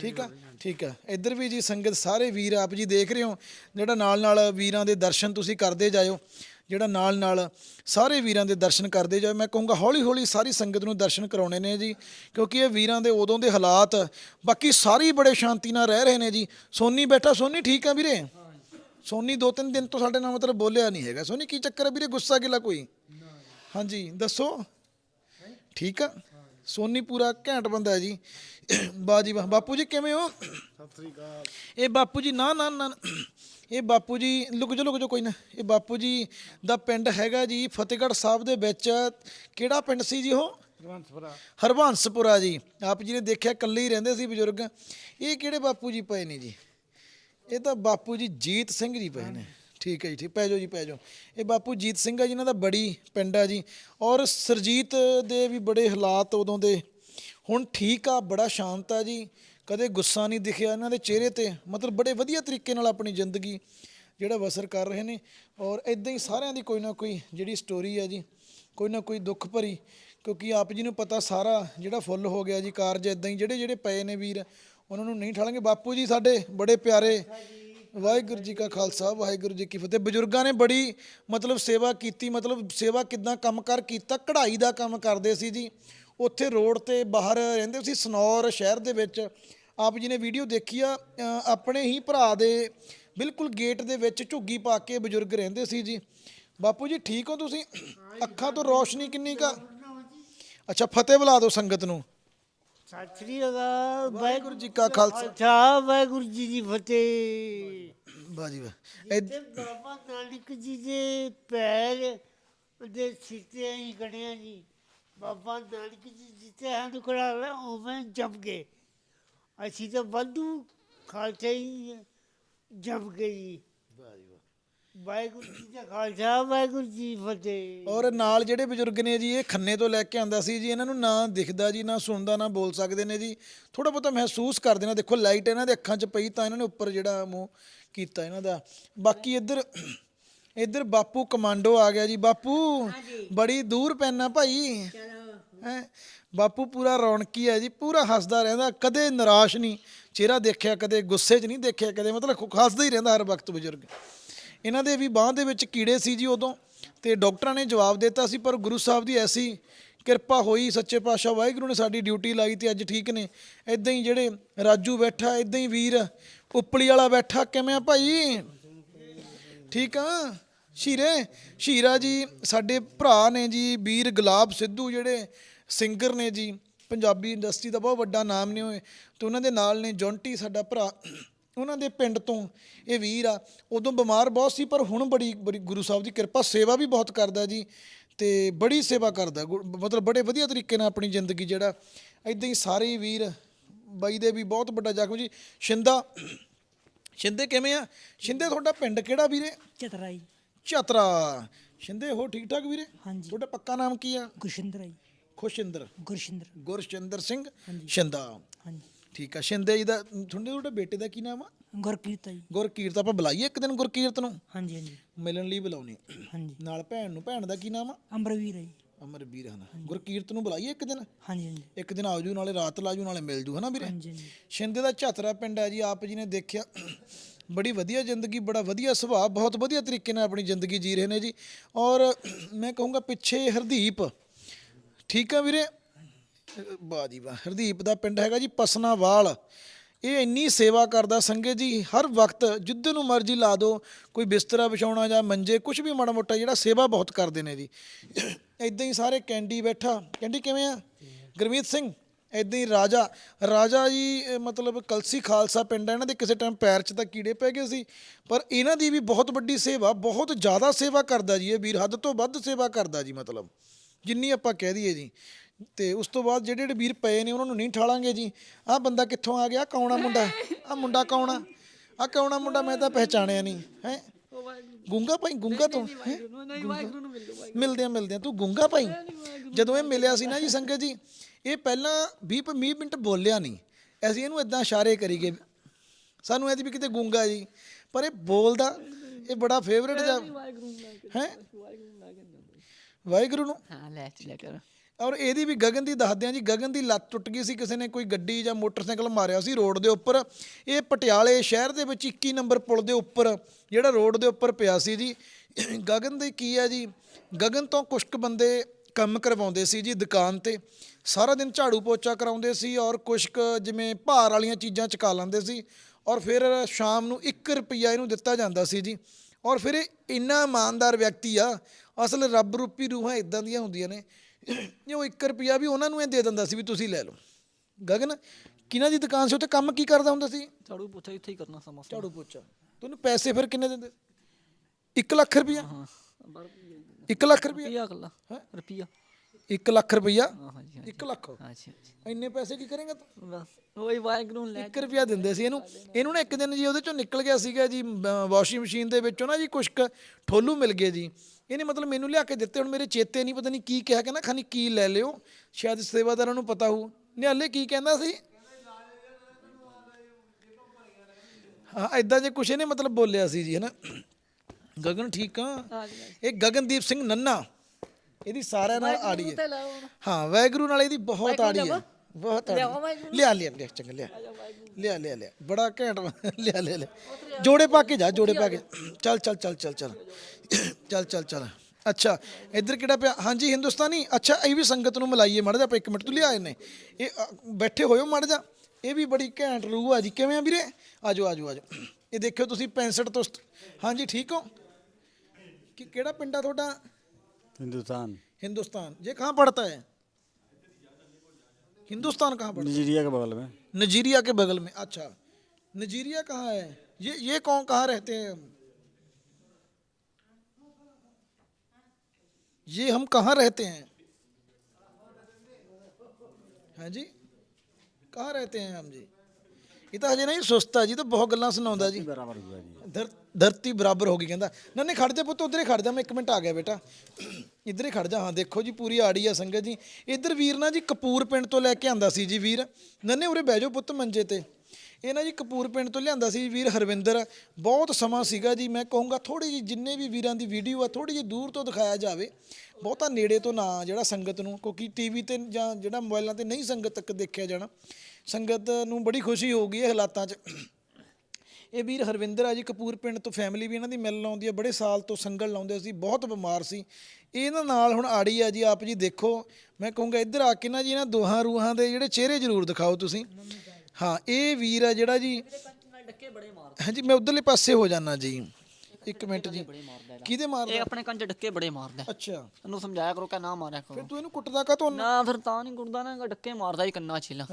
ਠੀਕ ਆ? ਠੀਕ ਆ। ਇੱਧਰ ਵੀ ਜੀ ਸੰਗਤ ਸਾਰੇ ਵੀਰ ਆਪ ਜੀ ਦੇਖ ਰਹੇ ਹੋ ਜਿਹੜਾ ਨਾਲ ਨਾਲ ਵੀਰਾਂ ਦੇ ਦਰਸ਼ਨ ਤੁਸੀਂ ਕਰਦੇ ਜਾਇਓ ਜਿਹੜਾ ਨਾਲ ਨਾਲ ਸਾਰੇ ਵੀਰਾਂ ਦੇ ਦਰਸ਼ਨ ਕਰਦੇ ਜਾਓ ਮੈਂ ਕਹੂੰਗਾ ਹੌਲੀ ਹੌਲੀ ਸਾਰੀ ਸੰਗਤ ਨੂੰ ਦਰਸ਼ਨ ਕਰਾਉਣੇ ਨੇ ਜੀ ਕਿਉਂਕਿ ਇਹ ਵੀਰਾਂ ਦੇ ਉਦੋਂ ਦੇ ਹਾਲਾਤ ਬਾਕੀ ਸਾਰੇ ਬੜੇ ਸ਼ਾਂਤੀ ਨਾਲ ਰਹਿ ਰਹੇ ਨੇ ਜੀ। ਸੋਨੀ ਬੈਠਾ ਸੋਨੀ ਠੀਕ ਆ ਵੀਰੇ? ਸੋਨੀ ਦੋ ਤਿੰਨ ਦਿਨ ਤੋਂ ਸਾਡੇ ਨਾਲ ਮਤਲਬ ਬੋਲਿਆ ਨਹੀਂ ਹੈਗਾ। ਸੋਨੀ ਕੀ ਚੱਕਰ ਹੈ ਵੀਰੇ? ਗੁੱਸਾ ਗਿਲਾ ਕੋਈ? ਹਾਂਜੀ ਦੱਸੋ। ਠੀਕ ਆ? ਸੋਨੀ ਪੂਰਾ ਘੈਂਟ ਬੰਦਾ ਹੈ ਜੀ ਬਾਜੀ ਵਾਹ। ਬਾਪੂ ਜੀ ਕਿਵੇਂ ਹੋ? ਸਤਿ ਸ੍ਰੀ ਅਕਾਲ ਇਹ ਬਾਪੂ ਜੀ ਨਾ ਨਾ ਨਾ। ਇਹ ਬਾਪੂ ਜੀ ਲੁਕ ਜਾ ਲੁਕ ਜਾ ਕੋਈ ਨਾ। ਇਹ ਬਾਪੂ ਜੀ ਦਾ ਪਿੰਡ ਹੈਗਾ ਜੀ ਫਤਿਹਗੜ੍ਹ ਸਾਹਿਬ ਦੇ ਵਿੱਚ। ਕਿਹੜਾ ਪਿੰਡ ਸੀ ਜੀ ਉਹ? ਹਰਬੰਸਪੁਰਾ ਜੀ। ਆਪ ਜੀ ਨੇ ਦੇਖਿਆ ਇਕੱਲੇ ਹੀ ਰਹਿੰਦੇ ਸੀ ਬਜ਼ੁਰਗ। ਇਹ ਕਿਹੜੇ ਬਾਪੂ ਜੀ ਪਏ ਨੇ ਜੀ? ਇਹ ਤਾਂ ਬਾਪੂ ਜੀ ਜੀਤ ਸਿੰਘ ਜੀ ਪਏ ਨੇ। ਠੀਕ ਹੈ ਜੀ, ਠੀਕ, ਪੈ ਜਾਓ ਜੀ, ਪੈ ਜਾਓ। ਇਹ ਬਾਪੂ ਜੀਤ ਸਿੰਘ ਆ ਜੀ, ਇਹਨਾਂ ਦਾ ਬੜੀ ਪਿੰਡ ਆ ਜੀ। ਔਰ ਸਰਜੀਤ ਦੇ ਵੀ ਬੜੇ ਹਾਲਾਤ ਉਦੋਂ ਦੇ। ਹੁਣ ਠੀਕ ਆ, ਬੜਾ ਸ਼ਾਂਤ ਆ ਜੀ। ਕਦੇ ਗੁੱਸਾ ਨਹੀਂ ਦਿਖਿਆ ਇਹਨਾਂ ਦੇ ਚਿਹਰੇ ਤੇ। ਮਤਲਬ ਬੜੇ ਵਧੀਆ ਤਰੀਕੇ ਨਾਲ ਆਪਣੀ ਜ਼ਿੰਦਗੀ ਜਿਹੜਾ ਬਸਰ ਕਰ ਰਹੇ ਨੇ। ਔਰ ਇਦਾਂ ਹੀ ਸਾਰਿਆਂ ਦੀ ਕੋਈ ਨਾ ਕੋਈ ਜਿਹੜੀ ਸਟੋਰੀ ਆ ਜੀ, ਕੋਈ ਨਾ ਕੋਈ ਦੁੱਖ ਭਰੀ। ਕਿਉਂਕਿ ਆਪ ਜੀ ਨੂੰ ਪਤਾ ਸਾਰਾ ਜਿਹੜਾ ਫੁੱਲ ਹੋ ਗਿਆ ਜੀ, ਕਾਰਜ ਇਦਾਂ ਹੀ ਜਿਹੜੇ ਜਿਹੜੇ ਪਏ ਨੇ ਵੀਰ, ਉਹਨਾਂ ਨੂੰ ਨਹੀਂ ਠਾਲਾਂਗੇ। ਬਾਪੂ ਜੀ ਸਾਡੇ ਬੜੇ ਪਿਆਰੇ ਵਾਹਿਗੁਰੂ ਜੀ ਕਾ ਖਾਲਸਾ, ਵਾਹਿਗੁਰੂ ਜੀ ਕੀ ਫਤਿਹ। ਬਜ਼ੁਰਗਾਂ ਨੇ ਬੜੀ ਮਤਲਬ ਸੇਵਾ ਕੀਤੀ, ਮਤਲਬ ਸੇਵਾ ਕਿਦਾਂ ਕੰਮਕਾਰ ਕੀਤਾ, ਕਢਾਈ ਦਾ ਕੰਮ ਕਰਦੇ ਸੀ ਜੀ। ਉੱਥੇ ਰੋਡ ਤੇ ਬਾਹਰ ਰਹਿੰਦੇ ਸੀ, ਸਨੌਰ ਸ਼ਹਿਰ ਦੇ ਵਿੱਚ। ਆਪ ਜੀ ਨੇ ਵੀਡੀਓ ਦੇਖੀ ਆ ਆਪਣੇ ਹੀ ਭਰਾ ਦੇ ਬਿਲਕੁਲ ਗੇਟ ਦੇ ਵਿੱਚ ਝੁੱਗੀ ਪਾ ਕੇ ਬਜ਼ੁਰਗ ਰਹਿੰਦੇ ਸੀ ਜੀ। ਬਾਪੂ ਜੀ, ਠੀਕ ਹੋ ਤੁਸੀਂ? ਅੱਖਾਂ ਤੋਂ ਰੋਸ਼ਨੀ ਕਿੰਨੀ ਕਾ ਅੱਛਾ, ਫਤਿਹ ਬੁਲਾ ਦਿਓ ਸੰਗਤ ਨੂੰ। ਸਤਿ ਸ੍ਰੀ ਅਕਾਲ ਵਾਹਿਗੁਰੂ ਜੀ ਕਾ ਖਾਲਸਾ। ਅੱਛਾ ਵਾਹਿਗੁਰੂ ਜੀ ਦੀ ਫਤਿਹ। ਬਾਜੀ ਵਾਹ। ਇਦ- ਤੇ ਬਾਬਾ ਨਾਨਕ ਜੀ ਦੇ ਪੈਰ ਦੇ ਸਿੱਤੇ ਹੀ ਗੜਿਆ ਜੀ। ਬਾਬਾ ਨਾਨਕ ਜੀ ਜਿੱਤੇ ਹਨ ਖੜਾ ਲੈ ਉਵੇਂ ਜੰਮ ਗਏ। ਅਸੀਂ ਤਾਂ ਵਾਧੂ ਖਾਲਸੇ ਹੀ ਜੰਮ ਗਏ ਜੀ। ਵਾਹਿਗੁਰੂ ਜੀ ਦਾ ਖਾਲਸਾ ਵਾਹਿਗੁਰੂ ਜੀ ਦੀ ਫਤਿਹ। ਔਰ ਨਾਲ ਜਿਹੜੇ ਬਜ਼ੁਰਗ ਨੇ ਜੀ ਇਹ ਖੰਨੇ ਤੋਂ ਲੈ ਕੇ ਆਂਦਾ ਸੀ ਜੀ ਇਹਨਾਂ ਨੂੰ ਨਾ ਦਿਖਦਾ ਜੀ ਨਾ ਸੁਣਦਾ ਨਾ ਬੋਲ ਸਕਦੇ ਨੇ ਜੀ। ਥੋੜਾ ਬਹੁਤਾ ਮਹਿਸੂਸ ਕਰਦੇ ਨੇ ਦੇਖੋ ਲਾਈਟ ਇਹਨਾਂ ਦੇ ਅੱਖਾਂ 'ਚ ਪਈ ਤਾਂ ਇਹਨਾਂ ਨੇ ਉੱਪਰ ਜਿਹੜਾ ਮੂੰਹ ਕੀਤਾ ਇਹਨਾਂ ਦਾ। ਬਾਕੀ ਇੱਧਰ ਇੱਧਰ ਬਾਪੂ ਕਮਾਂਡੋ ਆ ਗਿਆ ਜੀ। ਬਾਪੂ ਬੜੀ ਦੂਰ ਪੈਣਾ ਭਾਈ। ਹੈ? ਬਾਪੂ ਪੂਰਾ ਰੌਣਕੀ ਹੈ ਜੀ ਪੂਰਾ ਹੱਸਦਾ ਰਹਿੰਦਾ ਕਦੇ ਨਿਰਾਸ਼ ਨਹੀਂ। ਚਿਹਰਾ ਦੇਖਿਆ ਕਦੇ ਗੁੱਸੇ 'ਚ ਨਹੀਂ ਦੇਖਿਆ ਕਦੇ ਮਤਲਬ ਹੱਸਦਾ ਹੀ ਰਹਿੰਦਾ ਹਰ ਵਕਤ ਬਜ਼ੁਰਗ। ਇਹਨਾਂ ਦੇ ਵੀ ਬਾਹ ਦੇ ਵਿੱਚ ਕੀੜੇ ਸੀ ਜੀ ਉਦੋਂ ਤੇ ਡਾਕਟਰਾਂ ਨੇ ਜਵਾਬ ਦਿੱਤਾ ਸੀ, ਪਰ ਗੁਰੂ ਸਾਹਿਬ ਦੀ ਐਸੀ ਕਿਰਪਾ ਹੋਈ, ਸੱਚੇ ਪਾਤਸ਼ਾਹ ਵਾਹਿਗੁਰੂ ਨੇ ਸਾਡੀ ਡਿਊਟੀ ਲਾਈ ਤੇ ਅੱਜ ਠੀਕ ਨੇ। ਇਦਾਂ ਹੀ ਜਿਹੜੇ ਰਾਜੂ ਬੈਠਾ ਇਦਾਂ ਹੀ ਵੀਰ ਉਪਲੀ ਵਾਲਾ ਬੈਠਾ, ਕਿਵੇਂ ਆ ਭਾਈ? ਠੀਕ ਆ? ਸ਼ੀਰੇ? ਸ਼ੀਰਾ ਜੀ, ਸਾਡੇ ਭਰਾ ਨੇ ਜੀ, ਵੀਰ ਗੁਲਾਬ ਸਿੱਧੂ ਜਿਹੜੇ ਸਿੰਗਰ ਨੇ ਜੀ, ਪੰਜਾਬੀ ਇੰਡਸਟਰੀ ਦਾ ਬਹੁਤ ਵੱਡਾ ਨਾਮ ਨੇ ਹੋਏ ਤੇ ਉਹਨਾਂ ਦੇ ਨਾਲ ਨੇ ਜੌਂਟੀ, ਸਾਡਾ ਭਰਾ ਉਹਨਾਂ ਦੇ ਪਿੰਡ ਤੋਂ ਇਹ ਵੀਰ ਆ ਉਦੋਂ ਬਿਮਾਰ ਬਹੁਤ ਸੀ ਪਰ ਹੁਣ ਬੜੀ ਬੜੀ ਗੁਰੂ ਸਾਹਿਬ ਦੀ ਕਿਰਪਾ ਸੇਵਾ ਵੀ ਬਹੁਤ ਕਰਦਾ ਜੀ ਤੇ ਬੜੀ ਸੇਵਾ ਕਰਦਾ ਮਤਲਬ ਬੜੇ ਵਧੀਆ ਤਰੀਕੇ ਨਾਲ ਆਪਣੀ ਜ਼ਿੰਦਗੀ ਜਿਹੜਾ ਇਦਾਂ ਹੀ ਸਾਰੇ ਵੀਰ ਬਾਈ ਦੇ ਵੀ ਬਹੁਤ ਵੱਡਾ ਜ਼ਖਮ ਜੀ। ਸ਼ਿੰਦਾ ਸ਼ਿੰਦੇ ਕਿਵੇਂ ਆ? ਸ਼ਿੰਦੇ ਤੁਹਾਡਾ ਪਿੰਡ ਕਿਹੜਾ ਵੀਰੇ? ਚਤਰਾਈ ਚਤਰਾ। ਸ਼ਿੰਦੇ ਹੋ ਠੀਕ ਠਾਕ ਵੀਰੇ। ਤੁਹਾਡਾ ਪੱਕਾ ਨਾਮ ਕੀ ਆ? ਗੁਰਸ਼ਿੰਦਰ ਆਈ ਖੁਸ਼ਿੰਦਰ। ਗੁਰਸ਼ਿੰਦਰ। ਗੁਰਸ਼ਿੰਦਰ ਸਿੰਘ। ਸ਼ਿੰਦਾ। ਹਾਂਜੀ। ਠੀਕ ਆ ਸ਼ਿੰਦੇ ਜੀ ਦਾ ਤੁਹਾਡੇ ਤੁਹਾਡੇ ਬੇਟੇ ਦਾ ਕੀ ਨਾਮ ਆ? ਗੁਰਕੀਰਤ ਆਈ ਗੁਰਕੀਰਤ ਆਪਾਂ ਬੁਲਾਈਏ ਇੱਕ ਦਿਨ ਗੁਰਕੀਰਤ ਨੂੰ? ਹਾਂਜੀ ਹਾਂਜੀ। ਮਿਲਣ ਲਈ ਬੁਲਾਉਣੀ ਹਾਂਜੀ। ਨਾਲ ਭੈਣ ਨੂੰ ਭੈਣ ਦਾ ਕੀ ਨਾਮ ਆ? ਅੰਬਰਵੀਰ ਆਈ ਅਮਰਵੀਰ ਹਨਾ ਗੁਰਕੀਰਤ ਨੂੰ ਬੁਲਾਈਏ ਇੱਕ ਦਿਨ? ਹਾਂਜੀ ਹਾਂਜੀ। ਇੱਕ ਦਿਨ ਆਜੂ ਨਾਲੇ ਰਾਤ ਲਾਜੂ ਨਾਲੇ ਮਿਲ ਜੂ ਹਨਾ ਵੀਰੇ? ਹਾਂਜੀ ਹਾਂਜੀ। ਸ਼ਿੰਦੇ ਦਾ ਝਾਤਰਾ ਪਿੰਡ ਹੈ ਜੀ ਆਪ ਜੀ ਨੇ ਦੇਖਿਆ। ਬੜੀ ਵਧੀਆ ਜ਼ਿੰਦਗੀ ਬੜਾ ਵਧੀਆ ਸੁਭਾਅ ਬਹੁਤ ਵਧੀਆ ਤਰੀਕੇ ਨਾਲ ਆਪਣੀ ਜ਼ਿੰਦਗੀ ਜੀ ਰਹੇ ਨੇ ਜੀ। ਔਰ ਮੈਂ ਕਹੂੰਗਾ ਪਿੱਛੇ ਹਰਦੀਪ। ਠੀਕ ਆ ਵੀਰੇ? ਵਾਹ ਜੀ ਵਾਹ ਹਰਦੀਪ ਦਾ ਪਿੰਡ ਹੈਗਾ ਜੀ ਪਸਨਾਵਾਲ। ਇਹ ਇੰਨੀ ਸੇਵਾ ਕਰਦਾ ਸੰਗੇ ਜੀ, ਹਰ ਵਕਤ ਜਿੱਦ ਨੂੰ ਮਰਜ਼ੀ ਲਾ ਦੋ, ਕੋਈ ਬਿਸਤਰਾ ਵਿਛਾਉਣਾ ਜਾਂ ਮੰਜੇ ਕੁਝ ਵੀ ਮਾੜਾ ਮੋਟਾ ਜਿਹੜਾ ਸੇਵਾ ਬਹੁਤ ਕਰਦੇ ਨੇ ਜੀ। ਇਦਾਂ ਹੀ ਸਾਰੇ ਕੈਂਡੀ ਬੈਠਾ। ਕੈਂਡੀ ਕਿਵੇਂ ਆ? ਗੁਰਮੀਤ ਸਿੰਘ ਇਦਾਂ ਹੀ ਰਾਜਾ। ਰਾਜਾ ਜੀ, ਇਹ ਮਤਲਬ ਕਲਸੀ ਖਾਲਸਾ ਪਿੰਡ ਹੈ ਇਹਨਾਂ ਦੇ ਕਿਸੇ ਟਾਈਮ ਪੈਰ 'ਚ ਤਾਂ ਕੀੜੇ ਪੈ ਗਏ ਸੀ। ਪਰ ਇਹਨਾਂ ਦੀ ਵੀ ਬਹੁਤ ਵੱਡੀ ਸੇਵਾ, ਬਹੁਤ ਜ਼ਿਆਦਾ ਸੇਵਾ ਕਰਦਾ ਜੀ ਇਹ ਵੀਰ, ਹੱਦ ਤੋਂ ਵੱਧ ਸੇਵਾ ਕਰਦਾ ਜੀ ਮਤਲਬ। ਜਿੰਨੀ ਆਪਾਂ ਕਹਿ ਦਈਏ ਜੀ। ਤੇ ਉਸ ਤੋਂ ਬਾਅਦ ਜਿਹੜੇ ਜਿਹੜੇ ਵੀਰ ਪਏ ਨੇ ਉਹਨਾਂ ਨੂੰ ਨਹੀਂ ਠਾਲਾਂਗੇ ਜੀ। ਆਹ ਬੰਦਾ ਕਿੱਥੋਂ ਆ ਗਿਆ? ਕੌਣਾ ਮੁੰਡਾ? ਆਹ ਮੁੰਡਾ ਕੌਣ ਆ? ਆਹ ਕੌਣਾ ਮੁੰਡਾ? ਮੈਂ ਤਾਂ ਪਹਿਚਾਣਿਆ ਨਹੀਂ ਹੈ? ਗੁੰਗਾ ਭਾਈ ਗੁੰਗਾ ਤੋਂ ਹੈਂ? ਮਿਲਦੇ ਆ ਮਿਲਦੇ ਆ। ਤੂੰ ਗੁੰਗਾ ਭਾਈ ਜਦੋਂ ਇਹ ਮਿਲਿਆ ਸੀ ਨਾ ਜੀ ਸੰਗਤ ਜੀ ਇਹ ਪਹਿਲਾਂ 20 20 ਮਿੰਟ ਬੋਲਿਆ ਨਹੀਂ। ਅਸੀਂ ਇਹਨੂੰ ਇਦਾਂ ਇਸ਼ਾਰੇ ਕਰੀਏ। ਸਾਨੂੰ ਇਹਦੀ ਵੀ ਕਿਤੇ ਗੁੰਗਾ ਜੀ ਪਰ ਇਹ ਬੋਲਦਾ ਇਹ ਬੜਾ ਫੇਵਰੇਟ ਜਾ ਹੈ? ਵਾਹਿਗੁਰੂ ਨੂੰ ਹਾਂ ਲੈ ਚਲਿਆ ਕਰ। ਔਰ ਇਹਦੀ ਵੀ ਗਗਨ ਦੀ ਦੱਸਦੇ ਆ ਜੀ, ਗਗਨ ਦੀ ਲੱਤ ਟੁੱਟ ਗਈ ਸੀ, ਕਿਸੇ ਨੇ ਕੋਈ ਗੱਡੀ ਜਾਂ ਮੋਟਰਸਾਈਕਲ ਮਾਰਿਆ ਸੀ ਰੋਡ ਦੇ ਉੱਪਰ। ਇਹ ਪਟਿਆਲੇ ਸ਼ਹਿਰ ਦੇ ਵਿੱਚ 21 ਨੰਬਰ ਪੁਲ ਦੇ ਉੱਪਰ, ਜਿਹੜਾ ਰੋਡ ਦੇ ਉੱਪਰ ਪਿਆ ਸੀ ਜੀ। ਗਗਨ ਦੇ ਕੀ ਆ ਜੀ, ਗਗਨ ਤੋਂ ਕੁਝ ਕੁ ਬੰਦੇ ਕੰਮ ਕਰਵਾਉਂਦੇ ਸੀ ਜੀ ਦੁਕਾਨ ਤੇ। ਸਾਰਾ ਦਿਨ ਝਾੜੂ ਪੋਚਾ ਕਰਾਉਂਦੇ ਸੀ ਔਰ ਕੁਝ ਕੁ ਜਿਵੇਂ ਭਾਰ ਵਾਲੀਆਂ ਚੀਜ਼ਾਂ ਚਕਾ ਲੈਂਦੇ ਸੀ। ਔਰ ਫਿਰ ਸ਼ਾਮ ਨੂੰ 1 ਰੁਪਿਆ ਇਹਨੂੰ ਦਿੱਤਾ ਜਾਂਦਾ ਸੀ ਜੀ। ਔਰ ਫਿਰ ਇਹ ਇੰਨਾ ਇਮਾਨਦਾਰ ਵਿਅਕਤੀ ਆ, ਅਸਲ ਰੱਬ ਰੂਪੀ ਰੂਹਾਂ ਇਦਾਂ ਦੀਆਂ ਹੁੰਦੀਆਂ ਨੇ। ਜੇ ਉਹ 1 ਰੁਪਿਆ ਵੀ ਉਹਨਾਂ ਨੂੰ ਇਹ ਦੇ ਦਿੰਦਾ ਸੀ ਵੀ ਤੁਸੀਂ ਲੈ ਲਓ। ਗਗਨ ਕਿਹਨਾਂ ਦੀ ਦੁਕਾਨ ਸੀ? ਉੱਥੇ ਕੰਮ ਕੀ ਕਰਦਾ ਹੁੰਦਾ ਸੀ? ਝਾੜੂ ਪੋਚਾ ਇੱਥੇ ਹੀ ਕਰਨਾ ਸਮਾਂ ਝਾੜੂ ਪੋਚਾ। ਤੁਹਾਨੂੰ ਪੈਸੇ ਫਿਰ ਕਿੰਨੇ ਦਿੰਦੇ? 1 ਲੱਖ ਰੁਪਿਆ ਹਾਂ 1 ਲੱਖ ਰੁਪਿਆ ਰੁਪਿਆ ਕੱਲਾ ਰੁਪਿਆ 1 ਲੱਖ ਰੁਪਿਆ ਹਾਂਜੀ ਹਾਂਜੀ। 1 ਲੱਖ? ਅੱਛਾ ਅੱਛਾ ਇੰਨੇ ਪੈਸੇ ਕੀ ਕਰੇਗਾ ਤੂੰ? ਬਸ ਉਹੀ ਵਾਹਿਗੁਰੂ ਨੂੰ ਲੈ 1 ਰੁਪਿਆ ਦਿੰਦੇ ਸੀ ਇਹਨੂੰ। ਇਹਨੂੰ ਨਾ ਇੱਕ ਦਿਨ ਜੀ ਉਹਦੇ ਚੋਂ ਨਿਕਲ ਗਿਆ ਸੀਗਾ ਜੀ ਵਾਸ਼ਿੰਗ ਮਸ਼ੀਨ ਦੇ ਵਿੱਚੋਂ ਨਾ ਜੀ ਕੁਛ ਕੁ ਠੋਲੂ ਮਿਲ ਗਏ ਜੀ। ਇਹਨੇ ਮਤਲਬ ਮੈਨੂੰ ਲਿਆ ਕੇ ਦਿੱਤੇ ਹੁਣ ਮੇਰੇ ਚੇਤੇ ਨਹੀਂ ਪਤਾ ਨਹੀਂ ਕੀ ਕਿਹਾ ਕਹਿੰਦਾ ਖਾਨੀ ਕੀ ਲੈ ਲਿਓ? ਸ਼ਾਇਦ ਸੇਵਾਦਾਰਾਂ ਨੂੰ ਪਤਾ ਹੋਊ। ਨਿਹਾਲੇ ਕੀ ਕਹਿੰਦਾ ਸੀ? ਹਾਂ ਐਦਾਂ ਜੇ ਕੁਛ ਇਹਨੇ ਮਤਲਬ ਬੋਲਿਆ ਸੀ ਜੀ ਹਨਾ? ਗਗਨ ਠੀਕ ਆ? ਇਹ ਗਗਨਦੀਪ ਸਿੰਘ ਨੰਨਾ ਇਹਦੀ ਸਾਰਿਆਂ ਨਾਲ ਆੜੀ ਹੈ। ਹਾਂ ਵੈਗਰੂ ਨਾਲ ਇਹਦੀ ਬਹੁਤ ਆੜੀ ਹੈ। ਬਹੁਤ ਲਿਆ ਲਿਆ ਲਿਆ ਚੰਗਾ ਲਿਆ। ਲਿਆ ਲਿਆ ਲਿਆ। ਬੜਾ ਘੈਂਟ ਲਿਆ ਲਿਆ ਲਿਆ। ਜੋੜੇ ਪਾ ਕੇ ਜਾ ਜੋੜੇ ਪਾ ਕੇ। ਚੱਲ ਚੱਲ ਚੱਲ ਚੱਲ ਚੱਲ। ਚੱਲ ਚੱਲ ਚੱਲ। ਅੱਛਾ ਇੱਧਰ ਕਿਹੜਾ ਪਿਆ? ਹਾਂਜੀ ਹਿੰਦੁਸਤਾਨੀ। ਅੱਛਾ ਇਹ ਵੀ ਸੰਗਤ ਨੂੰ ਮਿਲਾਈਏ ਮੜ ਜਾ ਆਪਾਂ ਇੱਕ ਮਿੰਟ ਤੋਂ ਲਿਆ ਨੇ। ਇਹ ਬੈਠੇ ਹੋਇਓ ਮੜ ਜਾ ਇਹ ਵੀ ਬੜੀ ਘੈਂਟ ਰੂਹ ਆ ਜੀ। ਕਿਵੇਂ ਆ ਵੀਰੇ? ਆਜੋ ਆਜੋ ਆਜੋ। ਇਹ ਦੇਖਿਓ ਤੁਸੀਂ 65 ਤੋਂ ਹਾਂਜੀ ਠੀਕ ਹੋ? ਕਿ ਕਿਹੜਾ ਪਿੰਡ ਆ ਤੁਹਾਡਾ? ਹਿੰਦੁਸਤਾਨ। ਹਿੰਦੁਸਤਾਨ। ਜੇ ਕਹਾਂ ਪੜਤਾ ਹੈ? हिंदुस्तान कहाँ पड़ता नाइजीरिया के बगल में है नाइजीरिया के बगल में अच्छा नाइजीरिया कहाँ है ये ये कौन कहाँ रहते हैं ये हम कहाँ रहते हैं हाँ जी कहाँ रहते हैं हम जी ਇਹ ਤਾਂ ਹਜੇ ਨਹੀਂ ਸੁਸਤਾ ਜੀ ਤਾਂ ਬਹੁਤ ਗੱਲਾਂ ਸੁਣਾਉਂਦਾ ਜੀ बराबर हुआ जी ਧਰ- ਧਰਤੀ ਬਰਾਬਰ ਹੋ ਗਈ, ਕਹਿੰਦਾ, ਨੰਨੇ, ਖੜ ਜਾ ਪੁੱਤ, ਉਧਰੇ ਖੜ ਜਾ, ਮੈਂ ਇੱਕ ਮਿੰਟ ਆ ਗਿਆ ਬੇਟਾ। ਇੱਧਰ ਹੀ ਖੜ ਜਾ, ਹਾਂ, ਦੇਖੋ ਜੀ, ਪੂਰੀ ਆੜੀ ਆ ਸੰਗਤ ਜੀ। ਇੱਧਰ ਵੀਰ ਨਾ ਜੀ ਕਪੂਰ ਪਿੰਡ ਤੋਂ ਲੈ ਕੇ ਆਂਦਾ ਸੀ ਜੀ ਵੀਰ। ਨੰਨੇ, ਉਰੇ ਬਹਿ ਜਾਓ ਪੁੱਤ ਮੰਜੇ ਤੇ। ਇਹ ਨਾ ਜੀ ਕਪੂਰ ਪਿੰਡ ਤੋਂ ਲਿਆਂਦਾ ਸੀ ਵੀਰ ਹਰਵਿੰਦਰ। ਬਹੁਤ ਸਮਾਂ ਸੀਗਾ ਜੀ, ਮੈਂ ਕਹੂੰਗਾ ਥੋੜੀ ਜੀ ਜਿੰਨੇ ਵੀ ਵੀਰਾਂ ਦੀ ਵੀਡੀਓ ਆ ਥੋੜੀ ਜੀ ਦੂਰ ਤੋਂ ਦਿਖਾਇਆ ਜਾਵੇ। ਬਹੁਤਾ ਨੇੜੇ ਤੋਂ ਨਾ ਜਿਹੜਾ ਸੰਗਤ ਨੂੰ, ਕਿਉਂਕਿ ਟੀਵੀ ਤੇ ਜਾਂ ਜਿਹੜਾ ਮੋਬਾਈਲਾਂ ਤੇ ਨਹੀਂ ਸੰਗਤ ਤੱਕ ਦੇਖਿਆ ਜਾਣਾ। ਸੰਗਤ ਨੂੰ ਬੜੀ ਖੁਸ਼ੀ ਹੋਊਗੀ ਇਹ ਹਾਲਾਤਾਂ 'ਚ। ਇਹ ਵੀਰ ਹਰਵਿੰਦਰ ਆ ਜੀ ਕਪੂਰ ਪਿੰਡ ਤੋਂ ਫੈਮਿਲੀ ਵੀ ਇਹਨਾਂ ਦੀ ਮਿਲਣ ਆਉਂਦੀ ਹੈ ਬੜੇ ਸਾਲ ਤੋਂ ਸੰਗਲ ਲਾਉਂਦੇ ਸੀ ਬਹੁਤ ਬਿਮਾਰ ਸੀ। ਇਹਨਾਂ ਨਾਲ ਹੁਣ ਆੜੀ ਆ ਜੀ ਆਪ ਜੀ ਦੇਖੋ ਮੈਂ ਕਹੂੰਗਾ ਇੱਧਰ ਆ ਕੇ ਨਾ ਜੀ ਇਹਨਾਂ ਦੋਹਾਂ ਰੂਹਾਂ ਦੇ ਜਿਹੜੇ ਚਿਹਰੇ ਜ਼ਰੂਰ ਦਿਖਾਓ ਤੁਸੀਂ। ਹਾਂ ਇਹ ਵੀਰ ਆ ਜਿਹੜਾ ਜੀ ਹਾਂਜੀ ਮੈਂ ਉਧਰਲੇ ਪਾਸੇ ਹੋ ਜਾਣਾ ਜੀ। ਇੱਕ ਮਿੰਟ ਜੀ। ਕਿਹਦੇ ਇਹ ਮਾਰਦਾ ਆਪਣੇ ਕੰਨ 'ਚ ਡੱਕੇ ਬੜੇ ਮਾਰਦਾ। ਅੱਛਾ। ਇਹਨੂੰ ਸਮਝਾਇਆ ਕਰੋ ਕਿ ਨਾ ਮਾਰਿਆ ਕਰੋ। ਤੂੰ ਇਹਨੂੰ ਕੁੱਟਦਾ ਕਾ ਤੂੰ ਨਾ ਫਿਰ ਤਾਂ ਨਹੀਂ ਗੁਰਦਾ ਨਾ ਡੱਕੇ ਮਾਰਦਾ ਹੀ ਕੰਨਾਂ 'ਚ ਲਾ।